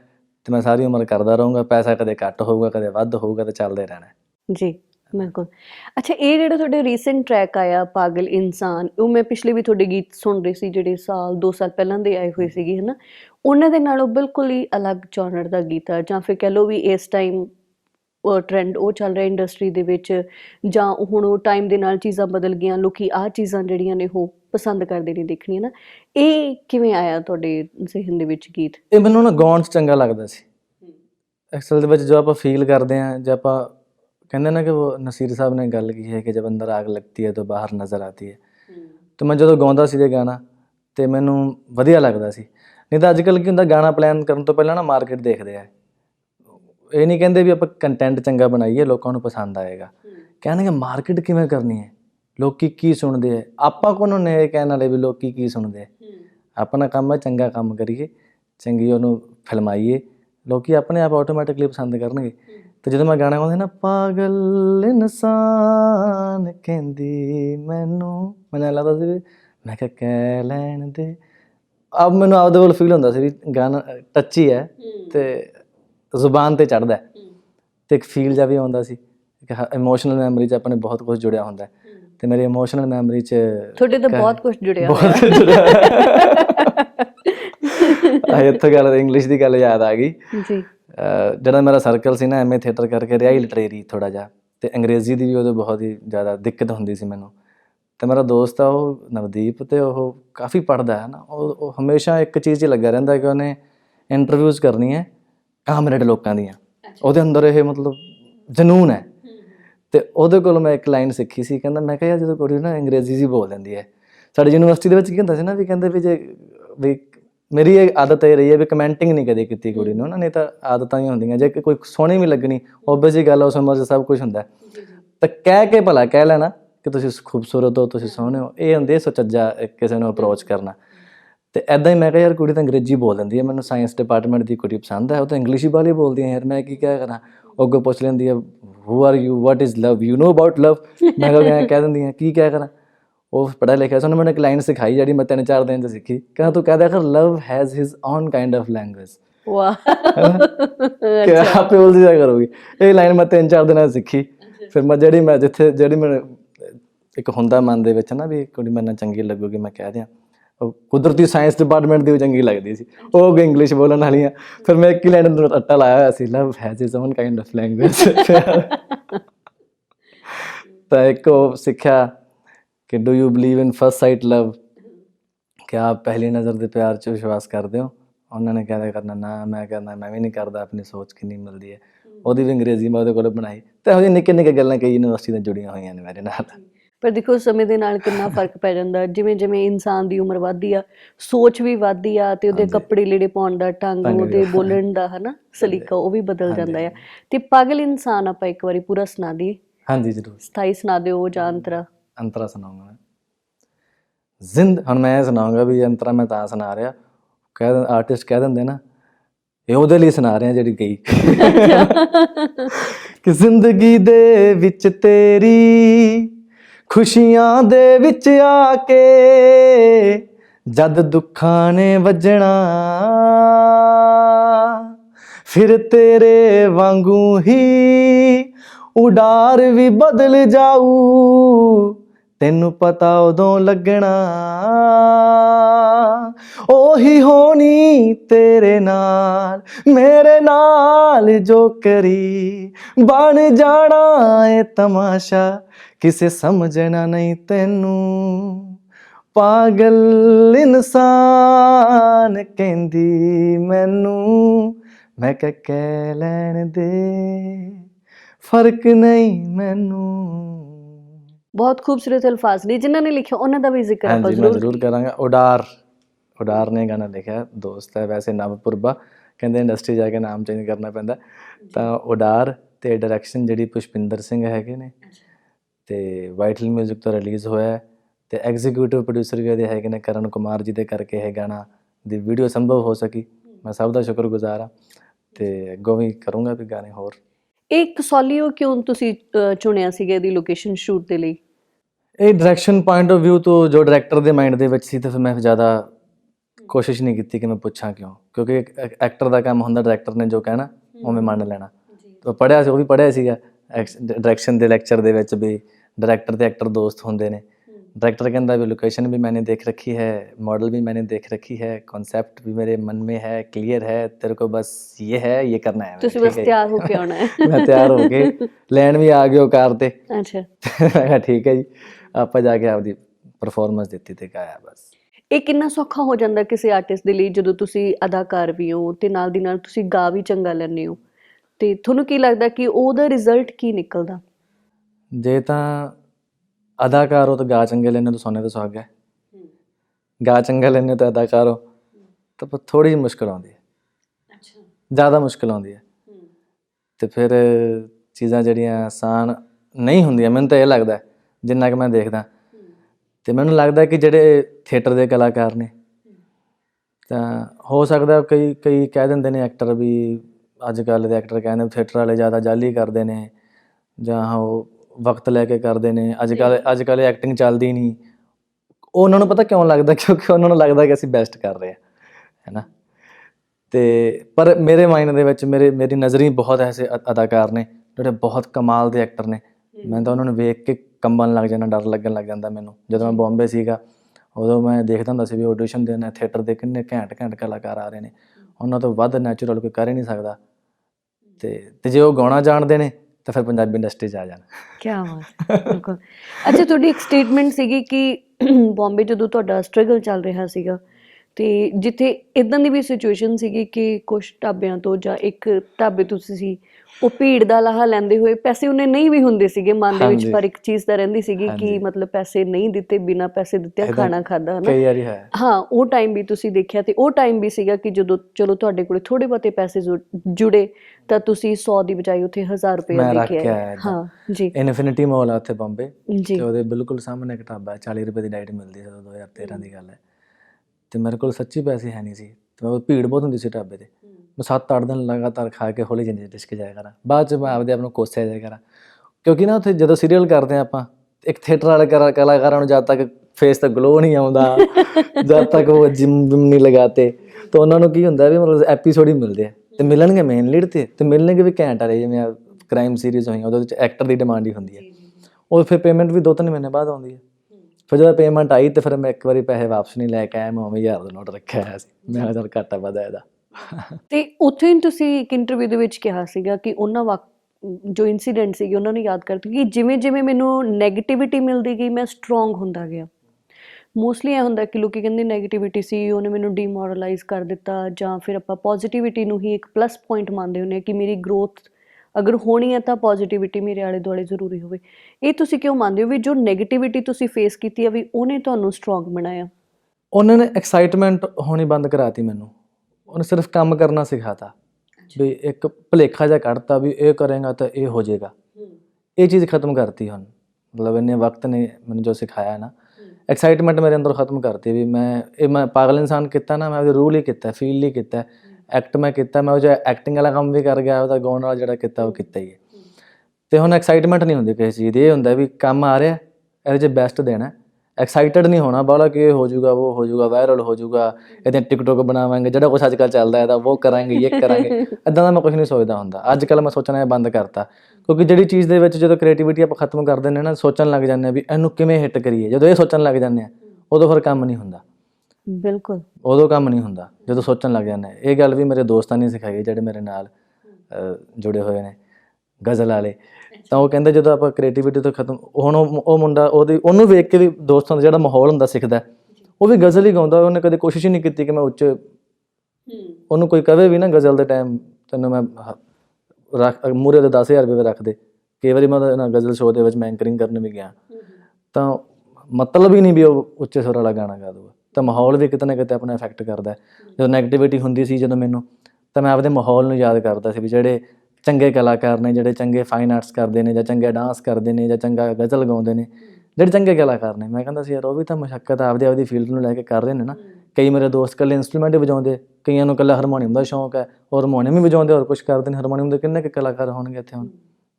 ਤੇ ਮੈਂ ਸਾਰੀ ਉਮਰ ਕਰਦਾ ਰਹੂੰਗਾ। ਪੈਸਾ ਕਦੇ ਘੱਟ ਹੋਊਗਾ ਕਦੇ ਵੱਧ ਹੋਊਗਾ ਤੇ ਚੱਲਦੇ ਰਹਿਣਾ ਹੈ। ਜੀ ਬਿਲਕੁਲ। ਅੱਛਾ ਇਹ ਜਿਹੜਾ ਤੁਹਾਡੇ ਰੀਸੈਂਟ ਟਰੈਕ ਆਇਆ ਪਾਗਲ ਇਨਸਾਨ ਉਹ ਮੈਂ ਪਿਛਲੇ ਵੀ ਤੁਹਾਡੇ ਗੀਤ ਸੁਣ ਰਹੀ ਸੀ ਜਿਹੜੇ ਸਾਲ 2 ਸਾਲ ਪਹਿਲਾਂ ਦੇ ਆਏ ਹੋਏ ਸੀਗੇ ਹਨਾ? ਉਹਨਾਂ ਦੇ ਨਾਲੋਂ ਬਿਲਕੁਲ ਹੀ ਅਲੱਗ ਜਨਰ ਦਾ ਗੀਤ ਆ ਜਾਂ ਫਿਰ ਕਹ ਲਓ ਵੀ ਇਸ ਟਾਈਮ ਟ੍ਰੈਂਡ ਉਹ ਚੱਲ ਰਿਹਾ ਇੰਡਸਟਰੀ ਦੇ ਵਿੱਚ ਜਾਂ ਹੁਣ ਉਹ ਟਾਈਮ ਦੇ ਨਾਲ ਚੀਜ਼ਾਂ ਬਦਲ ਗਈਆਂ ਲੋਕੀ ਆਹ ਚੀਜ਼ਾਂ ਜਿਹੜੀਆਂ ਨੇ ਉਹ ਪਸੰਦ ਕਰਦੇ ਨੇ ਦੇਖਣੀਆਂ ਨਾ। ਇਹ ਕਿਵੇਂ ਆਇਆ ਤੁਹਾਡੇ ਜ਼ਿਹਨ ਦੇ ਵਿੱਚ ਗੀਤ? ਇਹ ਮੈਨੂੰ ਨਾ ਗਾਉਣ 'ਚ ਚੰਗਾ ਲੱਗਦਾ ਸੀ। ਐਕਸਲ ਦੇ ਵਿੱਚ ਜੋ ਆਪਾਂ ਫੀਲ ਕਰਦੇ ਹਾਂ ਜੇ ਆਪਾਂ ਕਹਿੰਦੇ ਨਾ ਕਿ ਉਹ ਨਸੀਰ ਸਾਹਿਬ ਨੇ ਗੱਲ ਕੀ ਹੈ ਕਿ ਜਬ ਅੰਦਰ ਆਗ ਲੱਗਦੀ ਹੈ ਤਾਂ ਬਾਹਰ ਨਜ਼ਰ ਆਤੀ ਹੈ। ਤੇ ਮੈਂ ਜਦੋਂ ਗਾਉਂਦਾ ਸੀ ਇਹ ਗਾਣਾ ਤੇ ਮੈਨੂੰ ਵਧੀਆ ਲੱਗਦਾ ਸੀ। ਨਹੀਂ ਤਾਂ ਅੱਜ ਕੱਲ੍ਹ ਕੀ ਹੁੰਦਾ ਗਾਣਾ ਪਲਾਨ ਕਰਨ ਤੋਂ ਪਹਿਲਾਂ ਨਾ ਮਾਰਕੀਟ ਦੇਖਦੇ ਆ। ਇਹ ਨਹੀਂ ਕਹਿੰਦੇ ਵੀ ਆਪਾਂ ਕੰਟੈਂਟ ਚੰਗਾ ਬਣਾਈਏ, ਲੋਕਾਂ ਨੂੰ ਪਸੰਦ ਆਏਗਾ। ਕਹਿਣਗੇ ਮਾਰਕੀਟ ਕਿਵੇਂ ਕਰਨੀ ਹੈ? ਲੋਕੀ ਕੀ ਸੁਣਦੇ ਆ ਆਪਾਂ ਕੋਲੋਂ ਨੇ ਕਹਿਣ ਵਾਲੇ ਵੀ ਲੋਕੀ ਕੀ ਸੁਣਦੇ ਆ ਆਪਣਾ ਕੰਮ ਹੈ, ਚੰਗਾ ਕੰਮ ਕਰੀਏ, ਚੰਗੀ ਉਹਨੂੰ ਫਿਲਮਾਈਏ। ਲੋਕੀ ਆਪਣੇ ਆਪ ਆਟੋਮੈਟਿਕਲੀ ਪਸੰਦ ਕਰਨਗੇ। ਤੇ ਜਦੋਂ ਮੈਂ ਗਾਣਾ ਗਾਉਂਦਾ ਨਾ, ਪਾਗਲ ਇਨਸਾਨ ਕਹਿੰਦੀ ਮੈਨੂੰ ਮੈਨੂੰ ਲੱਗਦਾ ਸੀ ਵੀ ਮੈਂ ਕਿਹਾ ਕਹਿ ਲੈਣ ਦੇ। ਅਬ ਮੈਨੂੰ ਆਪਦੇ ਵੱਲ ਫੀਲ ਹੁੰਦਾ ਸੀ ਵੀ ਗਾਣਾ ਟੱਚੀ ਹੈ। ਤੇ ਜ਼ੁਬਾਨ ਤੇ ਚੜਦਾ ਤੇ ਇੱਕ ਫੀਲ ਜਾ ਵੀ ਆਉਂਦਾ ਸੀ ਇੱਕ ਇਮੋਸ਼ਨਲ ਮੈਮਰੀ 'ਚ ਆਪਣੇ ਬਹੁਤ ਕੁਝ ਜੁੜਿਆ ਹੁੰਦਾ ਹੈ। ਤੇ ਮੇਰੇ ਇਮੋਸ਼ਨਲ ਮੈਮਰੀ 'ਚ ਤੁਹਾਡੇ ਤਾਂ ਬਹੁਤ ਕੁਝ ਜੁੜਿਆ ਬਹੁਤ ਜੁੜਿਆ ਆ ਇੱਥੇ ਗੱਲ ਇੰਗਲਿਸ਼ ਦੀ ਗੱਲ ਯਾਦ ਆ ਗਈ। ਜੀ। ਜਿਹੜਾ ਮੇਰਾ ਸਰਕਲ ਸੀ ਨਾ ਐਮਏ ਥੀਏਟਰ ਕਰਕੇ ਰਿਹਾ ਹੀ ਲਿਟਰੇਰੀ ਥੋੜਾ ਜਿਹਾ। ਤੇ ਅੰਗਰੇਜ਼ੀ ਦੀ ਵੀ ਉਦੋਂ ਬਹੁਤ ਹੀ ਜ਼ਿਆਦਾ ਦਿੱਕਤ ਹੁੰਦੀ ਸੀ ਮੈਨੂੰ। ਤੇ ਮੇਰਾ ਦੋਸਤ ਆ ਉਹ ਨਵਦੀਪ ਤੇ ਉਹ ਕਾਫੀ ਪੜਦਾ ਹੈ ਨਾ। ਉਹ ਉਹ ਹਮੇਸ਼ਾ ਇੱਕ ਚੀਜ਼ 'ਚ ਲੱਗਾ ਰਹਿੰਦਾ ਕਿ ਉਹਨੇ ਇੰਟਰਵਿਊਜ਼ ਕਰਨੀ ਹੈ ਕਾਮਰੇਡ ਲੋਕਾਂ ਦੀਆਂ। ਉਹਦੇ ਅੰਦਰ ਇਹ ਮਤਲਬ ਜਨੂਨ ਹੈ। ਤੇ ਉਹਦੇ ਕੋਲ ਮੈਂ ਇੱਕ ਲਾਈਨ ਸਿੱਖੀ ਸੀ ਕਹਿੰਦਾ ਮੈਂ ਕਿਹਾ ਯਾਰ ਜਦੋਂ ਕੁੜੀ ਨਾ ਅੰਗਰੇਜ਼ੀ ਜੀ ਬੋਲ ਲੈਂਦੀ ਹੈ ਸਾਡੀ ਯੂਨੀਵਰਸਿਟੀ ਦੇ ਵਿੱਚ ਕੀ ਹੁੰਦਾ ਸੀ ਨਾ ਵੀ ਕਹਿੰਦੇ ਵੀ ਜੇ ਵੀ ਮੇਰੀ ਇਹ ਆਦਤ ਇਹ ਰਹੀ ਹੈ ਵੀ ਕਮੈਂਟਿੰਗ ਨਹੀਂ ਕਦੇ ਕੀਤੀ ਕੁੜੀ ਨੂੰ ਨਾ ਨਹੀਂ ਤਾਂ ਆਦਤਾਂ ਹੀ ਹੁੰਦੀਆਂ। ਜੇ ਕੋਈ ਸੋਹਣੀ ਵੀ ਲੱਗਣੀ ਓਬਵੀਅਸ ਹੀ ਗੱਲ ਉਸ ਉਮਰ 'ਚ ਸਭ ਕੁਝ ਹੁੰਦਾ। ਤਾਂ ਕਹਿ ਕੇ ਭਲਾ ਕਹਿ ਲੈਣਾ ਕਿ ਤੁਸੀਂ ਖੂਬਸੂਰਤ ਹੋ ਤੁਸੀਂ ਸੋਹਣੇ ਹੋ। ਇਹ ਹੁੰਦੇ ਸੁਚੱਜਾ ਕਿਸੇ ਨੂੰ ਅਪਰੋਚ ਕਰਨਾ। ਤੇ ਐਦਾਂ ਹੀ ਮੈਂ ਕਿਹਾ ਯਾਰ ਕੁੜੀ ਤਾਂ ਅੰਗਰੇਜ਼ੀ ਬੋਲ ਲੈਂਦੀ ਹੈ ਮੈਨੂੰ ਸਾਇੰਸ ਡਿਪਾਰਟਮੈਂਟ ਦੀ ਕੁੜੀ ਪਸੰਦ ਹੈ ਉਹ ਤਾਂ ਇੰਗਲਿਸ਼ ਹੀ ਬਾਲੀ ਬੋਲਦੀ ਹੈ ਯਾਰ ਮੈਂ ਕੀ ਕਹਿ ਕਰਾਂ? ਉਹ ਅੱਗੋਂ ਪੁੱਛ ਲੈਂਦੀ ਹੈ who are you what is love you know about love ਮੈਂ ਕਿਹਾ ਮੈਂ ਕਹਿ ਦਿੰਦੀ ਹਾਂ ਕੀ ਕਹਿ ਕਰਾਂ? ਉਹ ਪੜ੍ਹਿਆ ਲਿਖਿਆ ਸੀ ਉਹਨੇ ਮੈਨੂੰ ਇੱਕ ਲਾਈਨ ਸਿਖਾਈ ਜਿਹੜੀ ਮੈਂ ਤਿੰਨ ਚਾਰ ਦਿਨ ਚ ਸਿੱਖੀ। ਕਹਿੰਦਾ ਤੂੰ ਕਹਦਾ ਕਰ love has his own kind of language ਵਾਹ। ਕਿ ਆਪੇ ਉਲਝ ਜਾ ਕਰੋਗੀ। ਇਹ ਲਾਈਨ ਮੈਂ ਤਿੰਨ ਚਾਰ ਦਿਨਾਂ ਸਿੱਖੀ। ਫਿਰ ਮੈਂ ਜਿਹੜੀ ਮੈਂ ਜਿੱਥੇ ਜਿਹੜੀ ਮੈਂ ਇੱਕ ਹੁੰਦਾ ਮਨ ਦੇ ਵਿੱਚ ਨਾ ਵੀ ਕੁੜੀ ਮੇਰੇ ਨਾਲ ਚੰਗੀ ਲੱਗੂਗੀ ਮੈਂ ਕਹਿ ਦਿਆਂ। ਕੁਦਰਤੀ ਸਾਇੰਸ ਡਿਪਾਰਟਮੈਂਟ ਦੀ ਉਹ ਚੰਗੀ ਲੱਗਦੀ ਸੀ। ਉਹ ਗਈ ਇੰਗਲਿਸ਼ ਬੋਲਣ ਵਾਲੀਆਂ। ਫਿਰ ਮੈਂ ਇੱਕ ਹੀ ਲਾਈਨ ਨੂੰ ਅੱਟਾ ਲਾਇਆ ਹੋਇਆ ਸੀ love has his own kind of language ਤਾਂ ਇੱਕ ਉਹ ਸਿੱਖਿਆ ਕਿ do you believe in first sight love ਕਿ ਆਪ ਪਹਿਲੀ ਨਜ਼ਰ ਦੇ ਪਿਆਰ 'ਚ ਵਿਸ਼ਵਾਸ ਕਰਦੇ ਹੋ। ਉਹਨਾਂ ਨੇ ਕਹਿੰਦਾ ਕਰਨਾ, ਨਾ, ਮੈਂ ਕਹਿੰਦਾ ਮੈਂ ਵੀ ਨਹੀਂ ਕਰਦਾ, ਆਪਣੀ ਸੋਚ ਕਿੰਨੀ ਮਿਲਦੀ ਹੈ। ਉਹਦੀ ਵੀ ਅੰਗਰੇਜ਼ੀ ਮੈਂ ਉਹਦੇ ਕੋਲ ਬਣਾਈ। ਤੇ ਇਹੋ ਜਿਹੇ ਨਿੱਕੇ ਨਿੱਕੇ ਗੱਲਾਂ ਕਈ ਯੂਨੀਵਰਸਿਟੀ ਨਾਲ ਜੁੜੀਆਂ ਹੋਈਆਂ ਨੇ ਮੇਰੇ ਨਾਲ। ਪਰ ਦੇਖੋ ਸਮੇਂ ਦੇ ਨਾਲ ਕਿੰਨਾ ਫ਼ਰਕ ਪੈ ਜਾਂਦਾ। ਜਿਵੇਂ ਜਿਵੇਂ ਇਨਸਾਨ ਦੀ ਉਮਰ ਵੱਧਦੀ ਆ ਸੋਚ ਵੀ ਵੱਧਦੀ ਆ ਤੇ ਉਹਦੇ ਕੱਪੜੇ ਲੀੜੇ ਪਾਉਣ ਦਾ ਢੰਗ ਉਹਦੇ। ਬੋਲਣ ਦਾ ਹਨਾ ਸਲੀਕਾ ਉਹ ਵੀ ਬਦਲ ਜਾਂਦਾ ਆ। ਤੇ ਪਾਗਲ ਇਨਸਾਨ ਆਪਾਂ ਇੱਕ ਵਾਰੀ ਪੂਰਾ ਸੁਣਾ ਦਈਏ। ਹਾਂਜੀ ਜ਼ਰੂਰ। ਸਥਾਈ ਸੁਣਾ ਦਿਓ ਜਾਂ ਅੰਤਰਾ। ਅੰਤਰਾ ਸੁਣਾਉਂਗਾ ਮੈਂ। ਜ਼ਿੰਦ ਹੁਣ ਮੈਂ ਸੁਣਾਉਂਗਾ ਵੀ ਅੰਤਰਾ ਮੈਂ ਤਾਂ ਸੁਣਾ ਰਿਹਾ। ਕਹਿ ਆਰਟਿਸਟ ਕਹਿ ਦਿੰਦੇ ਨਾ ਇਹ ਉਹਦੇ ਲਈ ਸੁਣਾ ਰਿਹਾ ਜਿਹੜੀ ਗਈ। ਕਿ ਜ਼ਿੰਦਗੀ ਦੇ ਵਿੱਚ ਤੇਰੀ ਖੁਸ਼ੀਆਂ ਦੇ ਵਿੱਚ ਆ ਕੇ ਜਦ ਦੁੱਖਾਂ ਨੇ ਵੱਜਣਾ। ਫਿਰ ਤੇਰੇ ਵਾਂਗੂ ਹੀ ਉਡਾਰ ਵੀ ਬਦਲ ਜਾਊ। ਤੈਨੂੰ ਪਤਾ ਉਦੋਂ ਲੱਗਣਾ। ਉਹੀ ਹੋਣੀ ਤੇਰੇ ਨਾਲ, ਮੇਰੇ ਨਾਲ ਜੋ ਕਰੀ। ਬਣ ਜਾਣਾ ਏ ਤਮਾਸ਼ਾ ਕਿਸੇ ਸਮਝਣਾ ਨਹੀਂ ਤੈਨੂੰ। ਪਾਗਲ ਇਨਸਾਨ ਕਹਿੰਦੀ ਮੈਨੂੰ ਮੈਂ ਕਿਹਾ ਕਹਿ ਲੈਣ ਦੇ ਫ਼ਰਕ ਨਹੀਂ ਮੈਨੂੰ। ਬਹੁਤ ਖੂਬਸੂਰਤ ਅਲਫਾਜ਼ ਨੇ ਜਿਨ੍ਹਾਂ ਨੇ ਲਿਖਿਆ ਉਹਨਾਂ ਦਾ ਵੀ ਜ਼ਿਕਰ ਆਪਾਂ ਜ਼ਰੂਰ ਜ਼ਰੂਰ ਕਰਾਂਗਾ। ਉਡਾਰ ਉਡਾਰ ਨੇ ਗਾਣਾ ਲਿਖਿਆ ਦੋਸਤ ਹੈ ਵੈਸੇ ਨਵਪੁਰਬਾ ਕਹਿੰਦੇ ਇੰਡਸਟਰੀ ਜਾ ਕੇ ਨਾਮ ਚੇਂਜ ਕਰਨਾ ਪੈਂਦਾ। ਤਾਂ ਉਡਾਰ ਤੇ ਡਾਇਰੈਕਸ਼ਨ ਜਿਹੜੀ ਪੁਸ਼ਪਿੰਦਰ ਸਿੰਘ ਹੈਗੇ ਨੇ ਤੇ ਵਾਈਟਲ 뮤직 ਤੋਂ ਰਿਲੀਜ਼ ਹੋਇਆ ਤੇ ਐਗਜ਼ੀਕਿਊਟਿਵ ਪ੍ਰੋਡਿਊਸਰ ਵੀ ਇਹਦੇ ਹੈਗੇ ਨੇ ਕਰਨ ਕੁਮਾਰ ਜੀ ਦੇ ਕਰਕੇ ਇਹ ਗਾਣਾ ਦੀ ਵੀਡੀਓ ਸੰਭਵ ਹੋ ਸਕੀ। ਮੈਂ ਸਭ ਦਾ ਸ਼ੁਕਰਗੁਜ਼ਾਰ ਹਾਂ ਤੇ ਅੱਗੋਂ ਵੀ ਕਰੂੰਗਾ ਵੀ ਗਾਣੇ ਹੋਰ। ਇਹ ਕਸੌਲੀਓ ਕਿਉਂ ਤੁਸੀਂ ਚੁਣਿਆ ਸੀਗਾ ਇਹਦੀ ਲੋਕੇਸ਼ਨ ਸ਼ੂਟ ਦੇ ਲਈ? ਇਹ ਡਾਇਰੈਕਸ਼ਨ ਪੁਆਇੰਟ ਆਫ View ਤੋਂ ਜੋ ਡਾਇਰੈਕਟਰ ਦੇ ਮਾਈਂਡ ਦੇ ਵਿੱਚ ਸੀ ਤੇ ਫਿਰ ਮੈਂ ਜ਼ਿਆਦਾ ਕੋਸ਼ਿਸ਼ ਨਹੀਂ ਕੀਤੀ ਕਿ ਮੈਂ ਪੁੱਛਾਂ ਕਿਉਂ। ਕਿਉਂਕਿ ਐਕਟਰ ਦਾ ਕੰਮ ਹੁੰਦਾ ਡਾਇਰੈਕਟਰ ਨੇ ਜੋ ਕਹਿਣਾ ਉਵੇਂ ਮੰਨ ਲੈਣਾ। ਤਾਂ ਪੜਿਆ ਸੀ ਉਹ ਵੀ ਪੜਿਆ ਸੀਗਾ ਡਾਇਰੈਕਸ਼ਨ ਦੇ ਲੈਕਚਰ ਦੇ ਵਿੱਚ ਵੀ। ਡਾਇਰੈਕਟਰ ਤੇ ਐਕਟਰ ਦੋਸਤ ਹੁੰਦੇ ਨੇ। ਡਾਇਰੈਕਟਰ ਕਹਿੰਦਾ ਵੀ ਲੋਕੇਸ਼ਨ ਵੀ ਮੈਨੇ ਦੇਖ ਰੱਖੀ ਹੈ ਮਾਡਲ ਵੀ ਮੈਨੇ ਦੇਖ ਰੱਖੀ ਹੈ ਕਨਸੈਪਟ ਵੀ ਮੇਰੇ ਮਨ ਮੇ ਹੈ ਕਲੀਅਰ ਹੈ ਤੇਰੇ ਕੋ ਬਸ ਇਹ ਹੈ ਇਹ ਕਰਨਾ ਹੈ। ਤੁਸੀਂ ਬਸ ਤਿਆਰ ਹੋ ਕੇ ਆਉਣਾ ਹੈ। ਮੈਂ ਤਿਆਰ ਹੋ ਕੇ ਲੈਣ ਵੀ ਆ ਗਿਓ ਕਾਰ ਤੇ। ਅੱਛਾ। ਮੈਂ ਠੀਕ ਹੈ ਜੀ ਆਪਾਂ ਜਾ ਕੇ ਆਪਦੀ ਪਰਫਾਰਮੈਂਸ ਦਿੱਤੀ ਤੇ ਗਾਇਆ ਬਸ। ਇਹ ਕਿੰਨਾ ਸੌਖਾ ਹੋ ਜਾਂਦਾ ਕਿਸੇ ਆਰਟਿਸਟ ਦੇ ਲਈ ਜਦੋਂ ਤੁਸੀਂ ਅਦਾਕਾਰ ਵੀ ਹੋ ਤੇ ਨਾਲ ਦੀ ਨਾਲ ਤੁਸੀਂ ਗਾ ਵੀ ਚੰਗਾ ਲੈਂਦੇ ਹੋ? ਤੇ ਤੁਹਾਨੂੰ ਕੀ ਲੱਗਦਾ ਕਿ ਉਹਦਾ ਰਿਜ਼ਲਟ ਕੀ ਨਿਕਲਦਾ? ਜੇ ਤਾਂ ਅਦਾਕਾਰ ਹੋ ਤਾਂ ਗਾ ਚੰਗੇ ਲੈਣੇ ਤਾਂ ਸੋਨੇ ਤੋਂ ਸੁਹਾਗਾ ਹੈ। ਗਾ ਚੰਗਾ ਲੈਣੇ ਤਾਂ ਅਦਾਕਾਰ ਹੋ ਤਾਂ ਥੋੜੀ ਜਿਹੀ ਮੁਸ਼ਕਲ ਆਉਂਦੀ ਹੈ। ਅੱਛਾ। ਜ਼ਿਆਦਾ ਮੁਸ਼ਕਲ ਆਉਂਦੀ ਹੈ। ਤੇ ਫਿਰ ਚੀਜ਼ਾਂ ਜਿਹੜੀਆਂ ਆਸਾਨ ਨਹੀਂ ਹੁੰਦੀਆਂ ਮੈਨੂੰ ਤਾਂ ਇਹ ਲੱਗਦਾ ਜਿੰਨਾ ਕਿ ਮੈਂ ਦੇਖਦਾ। ਤੇ ਮੈਨੂੰ ਲੱਗਦਾ ਕਿ ਜਿਹੜੇ ਥੀਏਟਰ ਦੇ ਕਲਾਕਾਰ ਨੇ ਤਾਂ ਹੋ ਸਕਦਾ ਕਈ ਕਈ ਕਹਿ ਦਿੰਦੇ ਨੇ ਐਕਟਰ ਵੀ ਅੱਜ ਕੱਲ੍ਹ ਦੇ ਐਕਟਰ ਕਹਿੰਦੇ ਥੀਏਟਰ ਵਾਲੇ ਜ਼ਿਆਦਾ ਜਾਲੀ ਕਰਦੇ ਨੇ ਜਾਂ ਉਹ ਵਕਤ ਲੈ ਕੇ ਕਰਦੇ ਨੇ। ਅੱਜ ਕੱਲ੍ਹ ਅੱਜ ਕੱਲ੍ਹ ਐਕਟਿੰਗ ਚੱਲਦੀ ਨਹੀਂ। ਉਹ ਉਹਨਾਂ ਨੂੰ ਪਤਾ ਕਿਉਂ ਲੱਗਦਾ? ਕਿਉਂਕਿ ਉਹਨਾਂ ਨੂੰ ਲੱਗਦਾ ਕਿ ਅਸੀਂ ਬੈਸਟ ਕਰ ਰਹੇ ਹਾਂ ਹੈਨਾ ਤੇ ਪਰ ਮੇਰੇ ਮਾਈਂਡ ਦੇ ਵਿੱਚ ਮੇਰੇ ਮੇਰੀ ਨਜ਼ਰੀ ਬਹੁਤ ਐਸੇ ਅਦਾਕਾਰ ਨੇ ਜਿਹੜੇ ਬਹੁਤ ਕਮਾਲ ਦੇ ਐਕਟਰ ਨੇ। ਮੈਂ ਤਾਂ ਉਹਨਾਂ ਨੂੰ ਵੇਖ ਕੇ ਕੰਬਣ ਲੱਗ ਜਾਂਦਾ ਡਰ ਲੱਗਣ ਲੱਗ ਜਾਂਦਾ ਮੈਨੂੰ। ਜਦੋਂ ਮੈਂ ਬੰਬੇ ਸੀਗਾ ਉਦੋਂ ਮੈਂ ਦੇਖਦਾ ਹੁੰਦਾ ਸੀ ਵੀ ਆਡੀਸ਼ਨ ਦੇ ਥੀਏਟਰ ਦੇ ਕਿੰਨੇ ਘੈਂਟ ਘੈਂਟ ਕਲਾਕਾਰ ਆ ਰਹੇ ਨੇ। ਉਹਨਾਂ ਤੋਂ ਵੱਧ ਨੈਚੁਰਲ ਕੋਈ ਕਰ ਹੀ ਨਹੀਂ ਸਕਦਾ। ਤੇ ਤੇ ਜੇ ਉਹ ਗਾਉਣਾ ਜਾਣਦੇ ਨੇ ਤਾਂ ਫਿਰ ਪੰਜਾਬੀ ਇੰਡਸਟਰੀ 'ਚ ਆ ਜਾਣ। ਕੀ ਬਾਤ ਹੈ, ਬਿਲਕੁਲ। ਅੱਛਾ ਤੁਹਾਡੀ ਇੱਕ ਸਟੇਟਮੈਂਟ ਸੀਗੀ ਕਿ ਬੰਬੇ ਜਦੋਂ ਤੁਹਾਡਾ ਸਟਰਗਲ ਚੱਲ ਰਿਹਾ ਸੀਗਾ ਤੇ ਜਿੱਥੇ ਇਦਾਂ ਦੀ ਵੀ ਸਿਚੁਏਸ਼ਨ ਸੀਗੀ ਕਿ ਕੁਝ ਢਾਬਿਆਂ ਤੋਂ ਜਾਂ ਇੱਕ ਢਾਬੇ ਤੋਂ ਤੁਸੀਂ ਉਹ ਭੀੜ ਦਾ ਲਾਹਾ ਲੈਂਦੇ ਹੋਏ ਪੈਸੇ ਉਹਨੇ ਨਹੀਂ ਵੀ ਹੁੰਦੇ ਸੀਗੇ ਮਨ ਦੇ ਵਿੱਚ। ਪਰ ਇੱਕ ਚੀਜ਼ ਤਾਂ ਰਹਿੰਦੀ ਸੀਗੀ ਕਿ। ਮਤਲਬ ਪੈਸੇ ਨਹੀਂ ਦਿੱਤੇ ਬਿਨਾ ਪੈਸੇ ਦਿੱਤੇ ਖਾਣਾ ਖਾਦਾ ਹਨਾ। ਕਈ ਵਾਰੀ ਹੈ। ਹਾਂ ਉਹ ਟਾਈਮ ਵੀ ਤੁਸੀਂ ਦੇਖਿਆ ਤੇ ਉਹ ਟਾਈਮ ਵੀ ਸੀਗਾ ਕਿ ਜਦੋਂ ਚਲੋ ਤੁਹਾਡੇ ਕੋਲੇ ਥੋੜੇ ਬਹੁਤੇ ਪੈਸੇ ਜੁੜੇ ਤਾਂ ਤੁਸੀਂ 100 ਦੀ ਬਜਾਏ ਉੱਥੇ 1000 ਰੁਪਏ ਮੈਂ ਦੇ ਰੱਖ ਕੇ ਕੇ ਆਏ। ਆਇਆ ਏਦਾਂ। ਹਾਂ ਜੀ। ਇਨਫਿਨਿਟੀ ਮਾਲ ਆ ਉੱਥੇ ਬੰਬੇ। ਤੇ ਉਹਦੇ ਬਿਲਕੁਲ ਸਾਹਮਣੇ ਇੱਕ ਢਾਬਾ ਹੈ 40 ਰੁਪਏ ਦੀ ਡਾਈਟ ਮਿਲਦੀ ਸੀ ਉਦੋਂ 2013 ਦੀ ਗੱਲ ਹੈ। ਤੇ ਮੇਰੇ ਕੋਲ ਸੱਚੀ ਪੈਸੇ ਹੈ ਨਹੀਂ ਸੀ। ਤੇ ਉਹ ਭੀੜ ਬਹੁਤ ਹੁੰਦੀ ਸੀ ਢਾਬੇ ਤੇ। ਮੈਂ 7-8 ਦਿਨ ਲਗਾਤਾਰ ਖਾ ਕੇ ਹੌਲੀ ਜਿੰਨੇ ਡਿਸਕ ਜਾਇਆ ਕਰਾਂ। ਬਾਅਦ ਚ ਮੈਂ ਆਪਦੇ ਆਪ ਨੂੰ ਕੋਸਿਆ ਜਾਇਆ ਕਰਾਂ। ਕਿਉਂਕਿ ਨਾ ਉੱਥੇ ਜਦੋਂ ਸੀਰੀਅਲ ਕਰਦੇ ਆ ਆਪਾਂ ਇੱਕ ਥੀਏਟਰ ਵਾਲੇ ਕਲਾ- ਕਲਾਕਾਰਾਂ ਨੂੰ ਜਦ ਤੱਕ ਫੇਸ ਤੇ ਗਲੋ ਨਹੀਂ ਆਉਂਦਾ ਜਦ ਤੱਕ ਉਹ ਜਿਮ ਜਿਮ ਨਹੀਂ ਲਗਾਤੇ ਤਾਂ ਉਹਨਾਂ ਨੂੰ ਕੀ ਹੁੰਦਾ ਵੀ ਮਤਲਬ ਐਪੀਸੋਡ ਹੀ ਮਿਲਦੇ ਆ। ਤੇ ਮਿਲਣਗੇ ਮੇਨ ਲੀਡ ਤੇ ਤੇ ਮਿਲਣਗੇ ਵੀ ਘੈਂਟ ਵਾਲੇ ਜਿਵੇਂ ਕ੍ਰਾਈਮ ਸੀਰੀਜ਼ ਹੋਈਆਂ ਉਹਦੇ ਵਿੱਚ ਐਕਟਰ ਦੀ ਡਿਮਾਂਡ ਹੀ ਹੁੰਦੀ ਹੈ ਉਹ ਫਿਰ ਪੇਮੈਂਟ ਵੀ ਦੋ ਤਿੰਨ ਮਹੀਨੇ ਬਾਅਦ ਆਉਂਦੀ ਹੈ ਫਿਰ ਜਦੋਂ ਪੇਮੈਂਟ ਆਈ ਤੇ ਫਿਰ ਮੈਂ ਇੱਕ ਵਾਰੀ ਪੈਸੇ ਵਾਪਸ ਨਹੀਂ ਲੈ ਕੇ ਆਇਆ, ਮੈਂ ਉਵੇਂ ਦਾ ਨੋਟ ਰੱਖਿਆ ਹੋਇਆ ਸੀ। ਮੈਂ ਕਿਹਾ ਚੱਲ ਘਾਟਾ ਵਾਧਾ ਇਹਦਾ। ਤੇ ਉੱਥੇ ਹੀ ਤੁਸੀਂ ਇੱਕ ਇੰਟਰਵਿਊ ਦੇ ਵਿੱਚ ਕਿਹਾ ਸੀਗਾ ਕਿ ਉਹਨਾਂ ਵਕਤ ਜੋ ਇਨਸੀਡੈਂਟ ਸੀਗੇ ਉਹਨਾਂ ਨੂੰ ਯਾਦ ਕਰਦੇ ਕਿ ਜਿਵੇਂ ਜਿਵੇਂ ਮੈਨੂੰ 네ਗੇਟਿਵਿਟੀ ਮਿਲਦੀ ਗਈ, ਮੈਂ ਸਟਰੋਂਗ ਹੁੰਦਾ ਗਿਆ। ਮੋਸਟਲੀ ਇਹ ਹੁੰਦਾ ਕਿ ਲੋਕੀ ਕਹਿੰਦੇ 네ਗੇਟਿਵਿਟੀ ਸੀ, ਉਹਨੇ ਮੈਨੂੰ ਡੀਮੋਰਲਾਈਜ਼ ਕਰ ਦਿੱਤਾ ਜਾਂ ਫਿਰ ਆਪਾਂ ਪੋਜ਼ਿਟਿਵਿਟੀ ਨੂੰ ਹੀ ਇੱਕ ਪਲੱਸ ਪੁਆਇੰਟ ਮੰਨਦੇ ਹੁੰਦੇ ਕਿ ਮੇਰੀ ਗਰੋਥ ਅਗਰ ਹੋਣੀ ਹੈ ਤਾਂ ਪੋਜ਼ਿਟਿਵਿਟੀ ਮੇਰੇ ਆਲੇ ਦੁਆਲੇ ਜ਼ਰੂਰੀ ਹੋਵੇ। ਇਹ ਤੁਸੀਂ ਕਿਉਂ ਮੰਨਦੇ ਹੋ ਵੀ ਜੋ 네ਗੇਟਿਵਿਟੀ ਤੁਸੀਂ ਫੇਸ ਕੀਤੀ ਹੈ ਵੀ ਉਹਨੇ ਤੁਹਾਨੂੰ ਸਟਰੋਂਗ ਬਣਾਇਆ? ਉਹਨਾਂ ਨੇ ਐਕਸਾਈਟਮੈਂਟ ਹੋਣੀ ਬੰਦ ਕਰਾਤੀ ਮੈਨੂੰ। ਉਹਨੇ ਸਿਰਫ ਕੰਮ ਕਰਨਾ ਸਿਖਾਤਾ। ਵੀ ਇੱਕ ਭੁਲੇਖਾ ਜਿਹਾ ਕੱਢਤਾ ਵੀ ਇਹ ਕਰੇਗਾ ਤਾਂ ਇਹ ਹੋ ਜਾਏਗਾ। ਇਹ ਚੀਜ਼ ਖਤਮ ਕਰਤੀ ਹੁਣ। ਮਤਲਬ ਇਹਨੇ ਵਕਤ ਨੇ ਮੈਨੂੰ ਜੋ ਸਿਖਾਇਆ ਨਾ। ਐਕਸਾਈਟਮੈਂਟ ਮੇਰੇ ਅੰਦਰ ਖਤਮ ਕਰਤੀ ਵੀ ਮੈਂ ਇਹ ਮੈਂ ਪਾਗਲ ਇਨਸਾਨ ਕੀਤਾ ਨਾ ਮੈਂ ਉਹਦੇ ਰੂਲ ਹੀ ਕੀਤਾ ਫੀਲ ਹੀ ਕੀਤਾ। ਐਕਟ ਮੈਂ ਕੀਤਾ ਮੈਂ ਉਹ ਜਿਹੜਾ ਐਕਟਿੰਗ ਵਾਲਾ ਕੰਮ ਵੀ ਕਰ ਗਿਆ ਉਹਦਾ ਗਾਉਣ ਵਾਲਾ ਜਿਹੜਾ ਕੀਤਾ ਉਹ ਕੀਤਾ ਹੀ ਹੈ। ਤੇ ਹੁਣ ਐਕਸਾਈਟਮੈਂਟ ਨਹੀਂ ਹੁੰਦੀ ਕਿਸੇ ਚੀਜ਼ ਦੀ ਇਹ ਹੁੰਦਾ ਵੀ ਕੰਮ ਆ ਰਿਹਾ ਇਹਦੇ 'ਚ ਬੈਸਟ ਦੇਣਾ ਐਕਸਾਈਟਡ ਨਹੀਂ ਹੋਣਾ ਬਾਲਾ ਕਿ ਇਹ ਹੋ ਜਾਊਗਾ ਉਹ ਹੋ ਜਾਊਗਾ ਵਾਇਰਲ ਹੋ ਜਾਊਗਾ ਇਹਦੇ ਟਿਕਟੋਕ ਬਣਾਵਾਂਗੇ ਜਿਹੜਾ ਕੁਝ ਅੱਜ ਕੱਲ੍ਹ ਚੱਲਦਾ ਹੈ ਤਾਂ ਉਹ ਕਰਾਂਗੇ ਇਹ ਕਰਾਂਗੇ। ਇਦਾਂ ਦਾ ਮੈਂ ਕੁਝ ਨਹੀਂ ਸੋਚਦਾ ਹੁੰਦਾ। ਅੱਜ ਕੱਲ੍ਹ ਮੈਂ ਸੋਚਣਾ ਬੰਦ ਕਰਤਾ। ਕਿਉਂਕਿ ਜਿਹੜੀ ਚੀਜ਼ ਦੇ ਵਿੱਚ ਜਦੋਂ ਕ੍ਰੀਏਟੀਵਿਟੀ ਆਪਾਂ ਖਤਮ ਕਰ ਦਿੰਦੇ ਹਾਂ ਨਾ ਸੋਚਣ ਲੱਗ ਜਾਂਦੇ ਆ ਵੀ ਇਹਨੂੰ ਕਿਵੇਂ ਹਿੱਟ ਕਰੀਏ। ਜਦੋਂ ਇਹ ਸੋਚਣ ਲੱਗ ਜਾਂਦੇ ਆ ਉਦੋਂ ਫਿਰ ਕੰਮ ਨਹੀਂ ਹੁੰਦਾ। ਬਿਲਕੁਲ। ਉਦੋਂ ਕੰਮ ਨਹੀਂ ਹੁੰਦਾ ਜਦੋਂ ਸੋਚਣ ਲੱਗ ਜਾਂਦੇ। ਇਹ ਗੱਲ ਵੀ ਮੇਰੇ ਦੋਸਤਾਂ ਨੇ ਸਿਖਾਈ ਜਿਹੜੇ ਮੇਰੇ ਨਾਲ ਜੁੜੇ ਹੋਏ ਨੇ ਗਜ਼ਲ ਵਾਲੇ। ਤਾਂ ਉਹ ਕਹਿੰਦੇ ਜਦੋਂ ਆਪਾਂ ਕ੍ਰੀਏਟੀਵਿਟੀ ਤੋਂ ਖਤਮ ਹੁਣ ਉਹ ਉਹ ਮੁੰਡਾ ਉਹਦੀ ਉਹਨੂੰ ਵੇਖ ਕੇ ਵੀ ਦੋਸਤਾਂ ਦਾ ਜਿਹੜਾ ਮਾਹੌਲ ਹੁੰਦਾ ਸਿੱਖਦਾ ਉਹ ਵੀ ਗਜ਼ਲ ਹੀ ਗਾਉਂਦਾ ਉਹਨੇ ਕਦੇ ਕੋਸ਼ਿਸ਼ ਹੀ ਨਹੀਂ ਕੀਤੀ ਕਿ ਮੈਂ ਉੱਚ ਉਹਨੂੰ ਕੋਈ ਕਵੇ ਵੀ ਨਾ ਗਜ਼ਲ ਦੇ ਟਾਈਮ ਤੈਨੂੰ ਮੈਂ ਰੱਖ ਮੂਰੇ ਦੇ 10000 ਰੁਪਏ ਰੱਖ ਦੇ। ਕਈ ਵਾਰੀ ਮੈਂ ਨਾਲ ਗਜ਼ਲ ਸ਼ੋਅ ਦੇ ਵਿੱਚ ਮੈਂ ਐਂਕਰਿੰਗ ਕਰਨ ਵੀ ਗਿਆ। ਤਾਂ ਮਤਲਬ ਹੀ ਨਹੀਂ ਵੀ ਉਹ ਉੱਚੇ ਸੁਰ ਵਾਲਾ ਗਾਣਾ ਗਾ ਦੂਗਾ। ਤਾਂ ਮਾਹੌਲ ਵੀ ਕਿਤੇ ਨਾ ਕਿਤੇ ਆਪਣਾ ਇਫੈਕਟ ਕਰਦਾ ਜਦੋਂ 네ਗੇਟਿਵਿਟੀ ਹੁੰਦੀ ਸੀ ਜਦੋਂ ਮੈਨੂੰ, ਤਾਂ ਮੈਂ ਆਪਦੇ ਮਾਹੌਲ ਨੂੰ ਯਾਦ ਕਰਦਾ ਸੀ ਵੀ ਜਿਹੜੇ ਚੰਗੇ ਕਲਾਕਾਰ ਨੇ, ਜਿਹੜੇ ਚੰਗੇ ਫਾਈਨ ਆਰਟਸ ਕਰਦੇ ਨੇ ਜਾਂ ਚੰਗੇ ਡਾਂਸ ਕਰਦੇ ਨੇ ਜਾਂ ਚੰਗਾ ਗਜ਼ਲ ਗਾਉਂਦੇ ਨੇ, ਜਿਹੜੇ ਚੰਗੇ ਕਲਾਕਾਰ ਨੇ, ਮੈਂ ਕਹਿੰਦਾ ਸੀ, ਯਾਰ, ਉਹ ਵੀ ਤਾਂ ਮੁਸ਼ਕਲ ਆਪਦੇ ਆਪਦੀ ਫੀਲਡ ਨੂੰ ਲੈ ਕੇ ਕਰ ਰਹੇ ਨੇ ਨਾ। ਕਈ ਮੇਰੇ ਦੋਸਤ ਕੱਲੇ ਇਨਸਟਰੂਮੈਂਟ ਵਜਾਉਂਦੇ, ਕਈਆਂ ਨੂੰ ਕੱਲਾ ਹਾਰਮੋਨੀਅਮ ਦਾ ਸ਼ੌਂਕ ਹੈ ਔਰ ਹਾਰਮੋਨੀਅਮ ਵੀ ਵਜਾਉਂਦੇ ਔਰ ਕੁਝ ਕਰਦੇ ਨੇ। ਹਾਰਮੋਨੀਅਮ ਦੇ ਕਿੰਨੇ ਕੁ ਕਲਾਕਾਰ ਹੋਣਗੇ ਇੱਥੇ ਹੁਣ,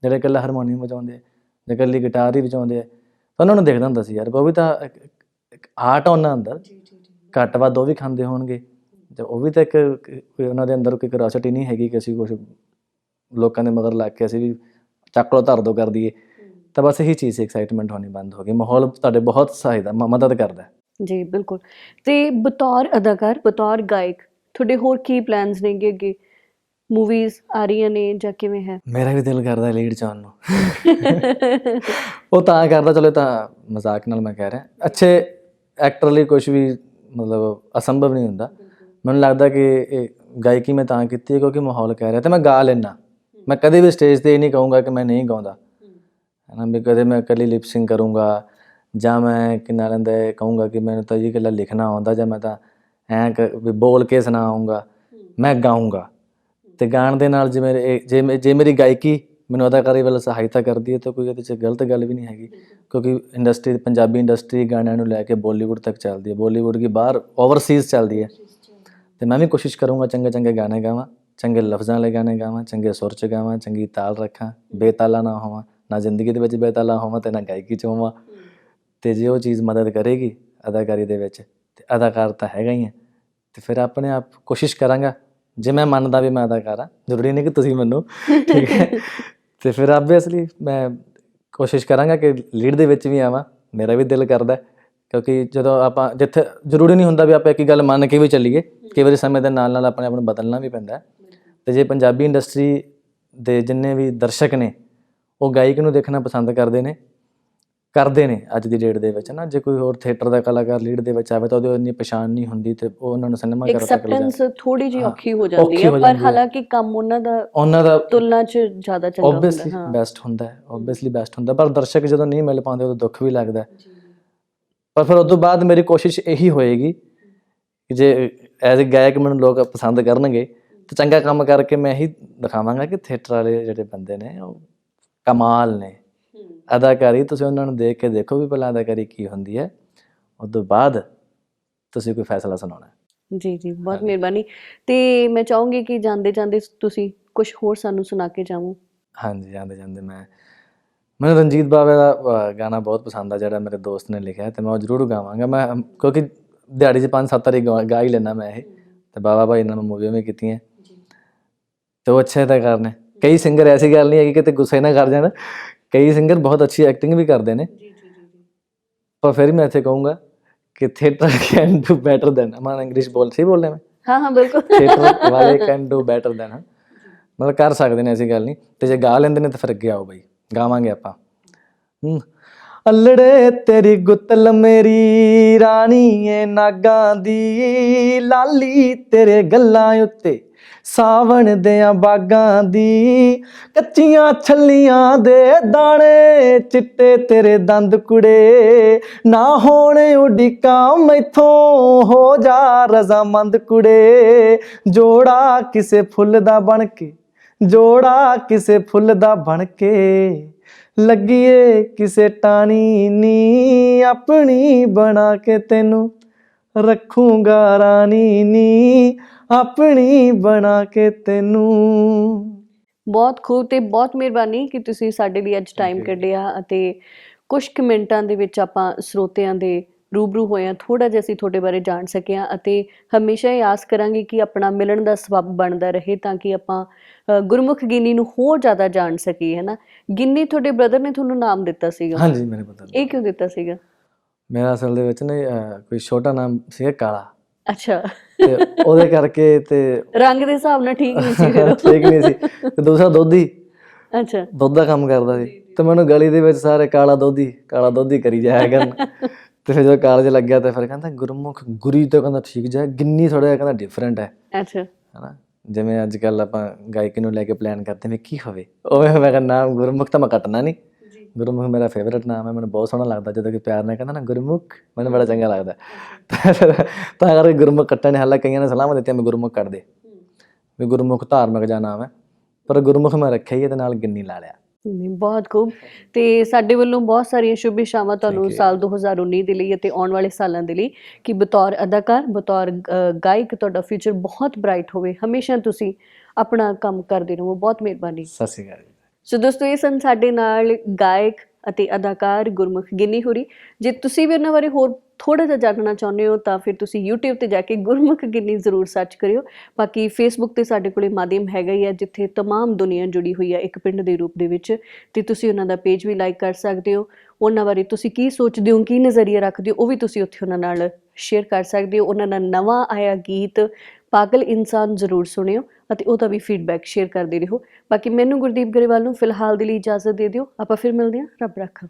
ਜਿਹੜੇ ਕੱਲਾ ਹਾਰਮੋਨੀਅਮ ਵਜਾਉਂਦੇ, ਜਾਂ ਕੱਲੀ ਗਿਟਾਰ ਹੀ ਵਜਾਉਂਦੇ ਆ। ਤਾਂ ਉਹਨਾਂ ਨੂੰ ਦੇਖਦਾ ਹੁੰਦਾ ਸੀ, ਯਾਰ, ਉਹ ਵੀ ਤਾਂ ਇੱਕ ਆਰਟ ਆ ਉਹਨਾਂ ਅੰਦਰ ਘੱਟ ਵੱਧ ਉਹ ਵੀ ਖਾਂਦੇ ਹੋਣਗੇ। ਤੇ ਉਹ ਵੀ ਤਾਂ ਇੱਕ ਕੋਈ ਉਹਨਾਂ ਦੇ ਅੰਦਰ ਕੋਈ ਕਰਾਸਿਟੀ ਨਹੀਂ ਹੈਗੀ ਕਿ ਅਸੀਂ ਕੁਝ ਲੋਕਾਂ ਦੇ ਮਗਰ ਲੱਗ ਕੇ ਅਸੀਂ ਵੀ ਚੱਕ ਲੋ ਧਰ ਦੋ ਕਰ ਦਈਏ। ਤਾਂ ਬਸ ਇਹੀ ਚੀਜ਼ ਐਕਸਾਈਟਮੈਂਟ ਹੋਣੀ ਬੰਦ ਹੋ ਗਈ। ਮਾਹੌਲ ਤੁਹਾਡੇ ਬਹੁਤ ਸਹਾਇਤਾ ਮਦਦ ਕਰਦਾ। ਜੀ ਬਿਲਕੁਲ। ਤੇ ਬਤੌਰ ਅਦਾਕਾਰ ਬਤੌਰ ਗਾਇਕ ਤੁਹਾਡੇ ਹੋਰ ਕੀ ਪਲਾਨਸ ਨੇਗੇ ਅੱਗੇ? ਮੂਵੀਜ਼ ਆ ਰਹੀਆਂ ਨੇ ਜਾਂ ਕਿਵੇਂ ਹੈ? ਮੇਰਾ ਵੀ ਦਿਲ ਕਰਦਾ ਲੀਡ ਚਾਉਣ ਨੂੰ। ਉਹ ਤਾਂ ਕਰਦਾ ਚਲੋ ਤਾਂ ਮਜ਼ਾਕ ਨਾਲ ਮੈਂ ਕਹਿ ਰਿਹਾ। ਅੱਛੇ ਐਕਟਰ ਲਈ ਕੁਝ ਵੀ ਮਤਲਬ ਅਸੰਭਵ ਨਹੀਂ ਹੁੰਦਾ। ਮੈਨੂੰ ਲੱਗਦਾ ਕਿ ਇਹ ਗਾਇਕੀ ਮੈਂ ਤਾਂ ਕੀਤੀ ਹੈ ਕਿਉਂਕਿ ਮਾਹੌਲ ਕਹਿ ਰਿਹਾ ਤੇ ਮੈਂ ਗਾ ਲੈਣਾ ਮੈਂ ਕਦੇ ਵੀ ਸਟੇਜ ਤੇ ਇਹ ਨਹੀਂ ਕਹੂੰਗਾ ਕਿ ਮੈਂ ਨਹੀਂ ਗਾਉਂਦਾ। ਹਨਾ ਵੀ ਕਦੇ ਮੈਂ ਇਕੱਲੀ ਲਿਪਸਿੰਗ ਕਰੂੰਗਾ ਜਾਂ ਮੈਂ ਕਿੰਨਾ ਲੈਂਦਾ ਕਹੂੰਗਾ ਕਿ ਮੈਨੂੰ ਤਾਂ ਇਹ ਇਕੱਲਾ ਲਿਖਣਾ ਆਉਂਦਾ ਜਾਂ ਮੈਂ ਤਾਂ ਐਂ ਕ- ਵੀ ਬੋਲ ਕੇ ਸੁਣਾਉਂਗਾ। ਮੈਂ ਗਾਉਂਗਾ। ਤੇ ਗਾਣ ਦੇ ਨਾਲ ਜੇ ਮੇਰੇ ਇਹ- ਜੇ ਮੇ- ਜੇ ਮੇਰੀ ਗਾਇਕੀ ਮੈਨੂੰ ਅਦਾਕਾਰੀ ਵੱਲ ਸਹਾਇਤਾ ਕਰਦੀ ਹੈ ਤਾਂ ਕੋਈ ਇਹਦੇ 'ਚ ਗਲਤ ਗੱਲ ਵੀ ਨਹੀਂ ਹੈਗੀ। ਕਿਉਂਕਿ ਇੰਡਸਟਰੀ ਪੰਜਾਬੀ ਇੰਡਸਟਰੀ ਗਾਣਿਆਂ ਨੂੰ ਲੈ ਕੇ ਬਾਲੀਵੁੱਡ ਤੱਕ ਚੱਲਦੀ ਹੈ। ਬਾਲੀਵੁੱਡ ਕੀ ਬਾਹਰ ਓਵਰਸੀਜ਼ ਚੱਲਦੀ ਹੈ। ਤੇ ਮੈਂ ਵੀ ਕੋਸ਼ਿਸ਼ ਕਰੂੰਗਾ ਚੰਗੇ ਚੰਗੇ ਗਾਣੇ ਗਾਵਾਂ, ਚੰਗੇ ਲਫ਼ਜ਼ਾਂ ਵਾਲੇ ਗਾਣੇ ਗਾਵਾਂ, ਚੰਗੇ ਸੁਰ 'ਚ ਗਾਵਾਂ, ਚੰਗੀ ਤਾਲ ਰੱਖਾਂ, ਬੇਤਾਲਾ ਨਾ ਹੋਵਾਂ, ਨਾ ਜ਼ਿੰਦਗੀ ਦੇ ਵਿੱਚ ਬੇਤਾਲਾ ਹੋਵਾਂ ਤੇ ਨਾ ਗਾਇਕੀ 'ਚ ਹੋਵਾਂ। ਤੇ ਜੇ ਉਹ ਚੀਜ਼ ਮਦਦ ਕਰੇਗੀ ਅਦਾਕਾਰੀ ਦੇ ਵਿੱਚ, ਤੇ ਅਦਾਕਾਰ ਤਾਂ ਹੈਗਾ ਹੀ ਹੈ। ਤੇ ਫਿਰ ਆਪਣੇ ਆਪ ਕੋਸ਼ਿਸ਼ ਕਰਾਂਗਾ, ਜੇ ਮੈਂ ਮੰਨਦਾ ਵੀ ਮੈਂ ਅਦਾਕਾਰ ਹਾਂ, ਜ਼ਰੂਰੀ ਨਹੀਂ ਕਿ ਤੁਸੀਂ ਮੰਨੋ, ਠੀਕ ਹੈ। ਤੇ ਫਿਰ ਆਬਵੀਅਸਲੀ ਮੈਂ ਕੋਸ਼ਿਸ਼ ਕਰਾਂਗਾ ਕਿ ਲੀਡ ਦੇ ਵਿੱਚ ਵੀ ਆਵਾਂ, ਮੇਰਾ ਵੀ ਦਿਲ ਕਰਦਾ ਕਿਉਂਕਿ ਜਦੋਂ ਆਪਾਂ, ਜਿੱਥੇ ਜ਼ਰੂਰੀ ਨਹੀਂ ਹੁੰਦਾ ਵੀ ਆਪਾਂ ਇੱਕ ਹੀ ਗੱਲ ਮੰਨ ਕੇ ਵੀ ਚੱਲੀਏ, ਕਈ ਵਾਰੀ ਸਮੇਂ ਦੇ ਨਾਲ ਨਾਲ ਆਪਣੇ ਆਪ ਨੂੰ ਬਦਲਣਾ ਵੀ ਪੈਂਦਾ ਹੈ। ਤੇ ਜੇ ਪੰਜਾਬੀ ਇੰਡਸਟਰੀ ਦੇ ਜਿੰਨੇ ਵੀ ਦਰਸ਼ਕ ਨੇ, ਉਹ ਗਾਇਕ ਨੂੰ ਦੇਖਣਾ ਪਸੰਦ ਕਰਦੇ ਨੇ ਕਰਦੇ ਨੇ ਅੱਜ ਦੀ ਡੇਟ ਦੇ ਵਿੱਚ ਨਾ ਜੇ ਕੋਈ ਹੋਰ ਥੀਏਟਰ ਦਾ ਕਲਾਕਾਰ ਲੀਡ ਦੇ ਵਿੱਚ ਆਵੇ ਤਾਂ ਉਹਦੀ ਇੰਨੀ ਪਛਾਣ ਨਹੀਂ ਹੁੰਦੀ ਤੇ ਉਹ ਉਹਨਾਂ ਨੂੰ ਸਿਨੇਮਾ ਘਰ ਤੱਕ ਲੈ ਜਾਂਦੇ ਥੋੜੀ ਜਿਹੀ ਔਖੀ ਹੋ ਜਾਂਦੀ ਹੈ ਪਰ। ਹਾਲਾਂਕਿ ਕੰਮ ਉਹਨਾਂ ਦਾ ਉਹਨਾਂ ਦਾ ਤੁਲਨਾ 'ਚ ਜ਼ਿਆਦਾ ਚੰਗਾ ਹੁੰਦਾ ਆਬਵੀਅਸਲੀ ਹਾਂ ਬੈਸਟ ਹੁੰਦਾ ਹੈ ਆਬਵੀਅਸਲੀ ਬੈਸਟ ਹੁੰਦਾ ਪਰ ਦਰਸ਼ਕ ਜਦੋਂ ਨਹੀਂ ਮਿਲ ਪਾਉਂਦੇ ਉਦੋਂ ਦੁੱਖ ਵੀ ਲੱਗਦਾ। ਪਰ ਫਿਰ ਉਸ ਤੋਂ ਬਾਅਦ ਮੇਰੀ ਕੋਸ਼ਿਸ਼ ਇਹੀ ਹੋਏਗੀ ਕਿ ਜੇ ਐਜ਼ ਅ ਗਾਇਕ ਮੈਨੂੰ ਲੋਕ ਪਸੰਦ ਕਰਨਗੇ ਤਾਂ ਚੰਗਾ ਕੰਮ ਕਰਕੇ ਮੈਂ ਇਹੀ ਦਿਖਾਵਾਂਗਾ ਕਿ ਥੀਏਟਰ ਵਾਲੇ ਜਿਹੜੇ ਬੰਦੇ ਨੇ ਉਹ ਕਮਾਲ ਨੇ ਅਦਾਕਾਰੀ ਤੁਸੀਂ ਉਹਨਾਂ ਨੂੰ ਦੇਖ ਕੇ ਦੇਖੋ ਵੀ ਪਹਿਲਾਂ ਅਦਾਕਾਰੀ ਕੀ ਹੁੰਦੀ ਹੈ। ਉਸ ਤੋਂ ਬਾਅਦ ਤੁਸੀਂ ਕੋਈ ਫੈਸਲਾ ਸੁਣਾਉਣਾ। ਜੀ ਜੀ ਬਹੁਤ ਮਿਹਰਬਾਨੀ। ਤੇ ਮੈਂ ਚਾਹੂੰਗੀ ਕਿ ਜਾਂਦੇ ਜਾਂਦੇ ਤੁਸੀਂ ਕੁਝ ਹੋਰ ਸਾਨੂੰ ਸੁਣਾ ਕੇ ਜਾਵੋ। ਹਾਂਜੀ ਜਾਂਦੇ ਜਾਂਦੇ ਮੈਂ ਮੈਨੂੰ ਰਣਜੀਤ ਬਾਵੇ ਦਾ ਗਾਣਾ ਬਹੁਤ ਪਸੰਦ ਆ ਜਿਹੜਾ ਮੇਰੇ ਦੋਸਤ ਨੇ ਲਿਖਿਆ ਤੇ ਮੈਂ ਉਹ ਜ਼ਰੂਰ ਗਾਵਾਂਗਾ। ਮੈਂ ਕਿਉਂਕਿ ਦਿਹਾੜੀ 'ਚ ਪੰਜ ਸੱਤ ਵਾਰੀ ਗਾ ਹੀ ਲੈਣਾ ਮੈਂ ਇਹ। ਤੇ ਬਾਬਾ ਭਾਈ ਨਾਲ ਮੈਂ ਮੂਵੀਆਂ ਵੀ ਕੀਤੀਆਂ। ਤੇ ਉਹ ਅੱਛੇ ਤਾਂ ਕਰਨੇ ਕਈ ਸਿੰਗਰ ਐਸੀ ਗੱਲ ਨਹੀਂ ਹੈ ਕਿ ਕਿਤੇ ਗੁੱਸੇ ਨਾ ਕਰ ਜਾਣ। ਕਈ ਸਿੰਗਰ ਬਹੁਤ ਅੱਛੀ ਐਕਟਿੰਗ ਵੀ ਕਰਦੇ ਨੇ। ਪਰ ਫਿਰ ਵੀ ਮੈਂ ਇੱਥੇ ਕਹੂੰਗਾ ਕਿ theatre can do better than ਮੈਂ ਇੰਗਲਿਸ਼ ਬੋਲ ਸਹੀ ਬੋਲ ਰਿਹਾ ਮੈਂ ਹਾਂ ਹਾਂ ਬਿਲਕੁਲ। ਥੀਏਟਰ ਵਾਲੇ ਕੈਨ ਡੂ ਬੈਟਰ ਦੈਨ ਮਤਲਬ ਕਰ ਸਕਦੇ ਨੇ ਐਸੀ ਗੱਲ ਨਹੀਂ। ਤੇ ਜੇ ਗਾ ਲੈਂਦੇ ਨੇ ਤਾਂ ਫਿਰ ਅੱਗੇ ਆਓ ਬਈ। ਗਾਵਾਂਗੇ ਆਪਾਂ। ਹੂੰ। ਅਲੜੇ ਤੇਰੀ ਗੁੱਤਲ ਮੇਰੀ ਰਾਣੀ ਏ ਨਾਗਾਂ ਦੀ, ਲਾਲੀ ਤੇਰੇ ਗੱਲਾਂ ਉੱਤੇ, ਸਾਵਣ ਦਿਆਂ ਬਾਗਾਂ ਦੀ, ਕੱਚੀਆਂ ਛੱਲੀਆਂ ਦੇ ਦਾਣੇ, ਚਿੱਟੇ ਤੇਰੇ ਦੰਦ ਕੁੜੇ, ਨਾ ਹੋਣ ਉਡੀਕਾਂ ਮੈਥੋਂ ਹੋ ਜਾ ਰਜ਼ਾਮੰਦ ਕੁੜੇ, ਜੋੜਾ ਕਿਸੇ ਫੁੱਲ ਦਾ ਬਣ ਕੇ, ਜੋੜਾ ਕਿਸੇ ਫੁੱਲ ਦਾ ਬਣ ਕੇ। ਲੱਗੀਏ ਕਿਸੇ ਟਾਣੀ ਨੀ ਆਪਣੀ ਬਣਾ ਕੇ ਤੈਨੂੰ ਰੱਖੂੰਗਾ ਰਾਣੀ ਨੀ ਆਪਣੀ ਬਣਾ ਕੇ ਤੈਨੂੰ। ਬਹੁਤ ਖੂਬ ਤੇ ਬਹੁਤ ਮਿਹਰਬਾਨੀ ਕਿ ਤੁਸੀਂ ਸਾਡੇ ਲਈ ਅੱਜ ਟਾਈਮ ਕੱਢਿਆ ਅਤੇ ਕੁਝ ਮਿੰਟਾਂ ਦੇ ਵਿੱਚ ਆਪਾਂ ਸਰੋਤਿਆਂ ਦੇ ਰੂਬਰੂ ਹੋਏ ਆ ਥੋੜਾ ਜਿਹਾ ਅਸੀਂ ਤੁਹਾਡੇ ਬਾਰੇ ਜਾਣ ਸਕੇ ਹਾਂ ਅਤੇ ਹਮੇਸ਼ਾ ਇਹ ਆਸ ਕਰਾਂਗੇ ਕਿ ਆਪਣਾ ਮਿਲਣ ਦਾ ਸਬਬ ਬਣਦਾ ਰਹੇ ਤਾਂ ਕਿ ਆਪਾਂ ਗੁਰਮੁਖ ਗਿੰਨੀ ਨੂੰ ਹੋਰ ਜ਼ਿਆਦਾ ਜਾਣ ਸਕੀਏ ਹੈ ਨਾ? ਗਿੰਨੀ ਤੁਹਾਡੇ ਬ੍ਰਦਰ ਨੇ ਤੁਹਾਨੂੰ ਨਾਮ ਦਿੱਤਾ ਸੀਗਾ। ਹਾਂਜੀ ਮੇਰੇ ਪਤਾ ਇਹ ਕਿਉਂ ਦਿੱਤਾ ਸੀਗਾ? ਮੇਰਾ ਅਸਲ ਦੇ ਵਿੱਚ ਨਾ ਕੋਈ ਛੋਟਾ ਨਾਮ ਸੀਗਾ ਕਾਲਾ। ਅੱਛਾ। ਤੇ ਉਹਦੇ ਕਰਕੇ ਤੇ ਰੰਗ ਦੇ ਹਿਸਾਬ ਨਾਲ ਠੀਕ ਨਹੀਂ ਸੀ ਫਿਰ। ਠੀਕ ਨਹੀਂ ਸੀ। ਤੇ ਦੂਸਰਾ ਦੋਧੀ। ਅੱਛਾ। ਦੁੱਧ ਦਾ ਕੰਮ ਕਰਦਾ ਸੀ। ਤੇ ਮੈਨੂੰ ਗਲੀ ਦੇ ਵਿੱਚ ਸਾਰੇ ਕਾਲਾ ਦੋਧੀ ਕਾਲਾ ਦੋਧੀ ਕਰੀ ਜਾਇਆ ਕਰਨ। ਤੇ ਫਿਰ ਜਦੋਂ ਕਾਲਜ ਲੱਗਿਆ ਤੇ ਫਿਰ ਕਹਿੰਦਾ ਗੁਰਮੁਖ ਗੁਰੀ ਤੇ ਕਹਿੰਦਾ ਠੀਕ ਜਾ ਗਿੰਨੀ ਥੋੜਾ ਜਿਹਾ ਕਹਿੰਦਾ ਡਿਫਰੈਂਟ ਹੈ। ਅੱਛਾ। ਹਨਾ? ਜਿਵੇਂ ਅੱਜ ਕੱਲ ਆਪਾਂ ਗਾਇਕੀ ਨੂੰ ਲੈ ਕੇ ਪਲਾਨ ਕਰਦੇ ਨੇ ਕੀ ਹੋਵੇ। ਉਵੇਂ ਮੈਂ ਕਹਿੰਦਾ ਨਾਮ ਗੁਰਮੁਖ ਤਾਂ ਮੈਂ ਕੱਟਣਾ ਨਹੀਂ। ਗੁਰਮੁਖ ਮੇਰਾ ਫੇਵਰਿਟ ਨਾਮ ਹੈ ਮੈਨੂੰ ਬਹੁਤ ਸੋਹਣਾ ਲੱਗਦਾ ਜਦੋਂ ਕਿ ਪਿਆਰ ਨਾਲ ਕਹਿੰਦਾ ਨਾ ਗੁਰਮੁਖ ਮੈਨੂੰ ਬੜਾ ਚੰਗਾ ਲੱਗਦਾ। ਤਾਂ ਕਰਕੇ ਗੁਰਮੁਖ ਕੱਟਣ ਨੇ ਹਾਲਾਂਕਿ ਕਈਆਂ ਨੇ ਸਲਾਹਾਂ ਦਿੱਤੀਆਂ ਮੈਂ ਗੁਰਮੁਖ ਕੱਟ ਦੇ। ਵੀ ਗੁਰਮੁਖ ਧਾਰਮਿਕ ਜਿਹਾ ਨਾਮ ਹੈ ਪਰ ਗੁਰਮੁਖ ਮੈਂ ਰੱਖਿਆ ਹੀ ਇਹਦੇ ਨਾਲ ਗਿੰਨੀ ਲਾ ਲਿਆ। ਨਹੀਂ ਬਹੁਤ ਖੂਬ। ਤੇ ਸਾਡੇ ਵੱਲੋਂ ਬਹੁਤ ਸਾਰੀਆਂ ਸ਼ੁਭ ਇਸ਼ਾਵਾਂ ਤੁਹਾਨੂੰ Thank you. ਸਾਲ 2019 ਦੇ ਲਈ ਅਤੇ ਆਉਣ ਵਾਲੇ ਸਾਲਾਂ ਦੇ ਲਈ ਕਿ ਬਤੌਰ ਅਦਾਕਾਰ ਬਤੌਰ ਅ, ਗਾਇਕ ਤੁਹਾਡਾ ਫਿਊਚਰ ਬਹੁਤ ਬ੍ਰਾਈਟ ਹੋਵੇ। ਹਮੇਸ਼ਾ ਤੁਸੀਂ ਆਪਣਾ ਕੰਮ ਕਰਦੇ ਰਹੋ। ਬਹੁਤ ਮਿਹਰਬਾਨੀ। ਸਤਿ ਸ਼੍ਰੀ ਅਕਾਲ ਜੀ। ਸੋ ਦੋਸਤੋ ਇਹ ਸਨ ਸਾਡੇ ਨਾਲ ਗਾਇਕ ਅਤੇ ਅਦਾਕਾਰ ਗੁਰਮੁਖ ਗਿੰਨੀ ਹੋਰੀ ਜੇ ਤੁਸੀਂ ਵੀ ਉਹਨਾਂ ਬਾਰੇ ਹੋਰ ਥੋੜਾ ਜਿਹਾ ਜਾਣਨਾ ਚਾਹੁੰਦੇ ਹੋ ਤਾਂ ਫਿਰ ਤੁਸੀਂ YouTube ਤੇ ਜਾ ਕੇ ਗੁਰਮੁਖ ਗਿੰਨੀ ਜ਼ਰੂਰ ਸਰਚ ਕਰਿਓ ਬਾਕੀ Facebook ਤੇ ਸਾਡੇ ਕੋਲੇ ਮਾਧਿਅਮ ਹੈਗਾ ਹੀ ਹੈ ਜਿੱਥੇ तमाम ਦੁਨੀਆ ਜੁੜੀ ਹੋਈ ਹੈ ਇੱਕ ਪਿੰਡ ਦੇ ਰੂਪ ਦੇ ਵਿੱਚ ਤੇ ਤੁਸੀਂ ਉਹਨਾਂ ਦਾ ਪੇਜ ਵੀ ਲਾਈਕ ਕਰ ਸਕਦੇ ਹੋ ਉਹਨਾਂ ਬਾਰੇ ਤੁਸੀਂ ਕੀ ਸੋਚਦੇ ਹੋ ਕੀ ਨਜ਼ਰੀਆ ਰੱਖਦੇ ਹੋ ਉਹ ਵੀ ਤੁਸੀਂ ਉੱਥੇ ਉਹਨਾਂ ਨਾਲ ਸ਼ੇਅਰ ਕਰ ਸਕਦੇ ਹੋ ਉਹਨਾਂ ਦਾ ਨਵਾਂ ਆਇਆ ਗੀਤ ਪਾਗਲ ਇਨਸਾਨ ਜ਼ਰੂਰ ਸੁਣਿਓ ਅਤੇ ਉਹਦਾ ਵੀ ਫੀਡਬੈਕ ਸ਼ੇਅਰ ਕਰਦੇ ਰਹੋ। ਬਾਕੀ ਮੈਨੂੰ ਗੁਰਦੀਪ ਗਰੇਵਾਲ ਨੂੰ ਫਿਲਹਾਲ ਦੇ ਲਈ ਇਜਾਜ਼ਤ ਦੇ ਦਿਓ। ਆਪਾਂ ਫਿਰ ਮਿਲਦੇ ਹਾਂ। ਰੱਬ ਰੱਖਾ।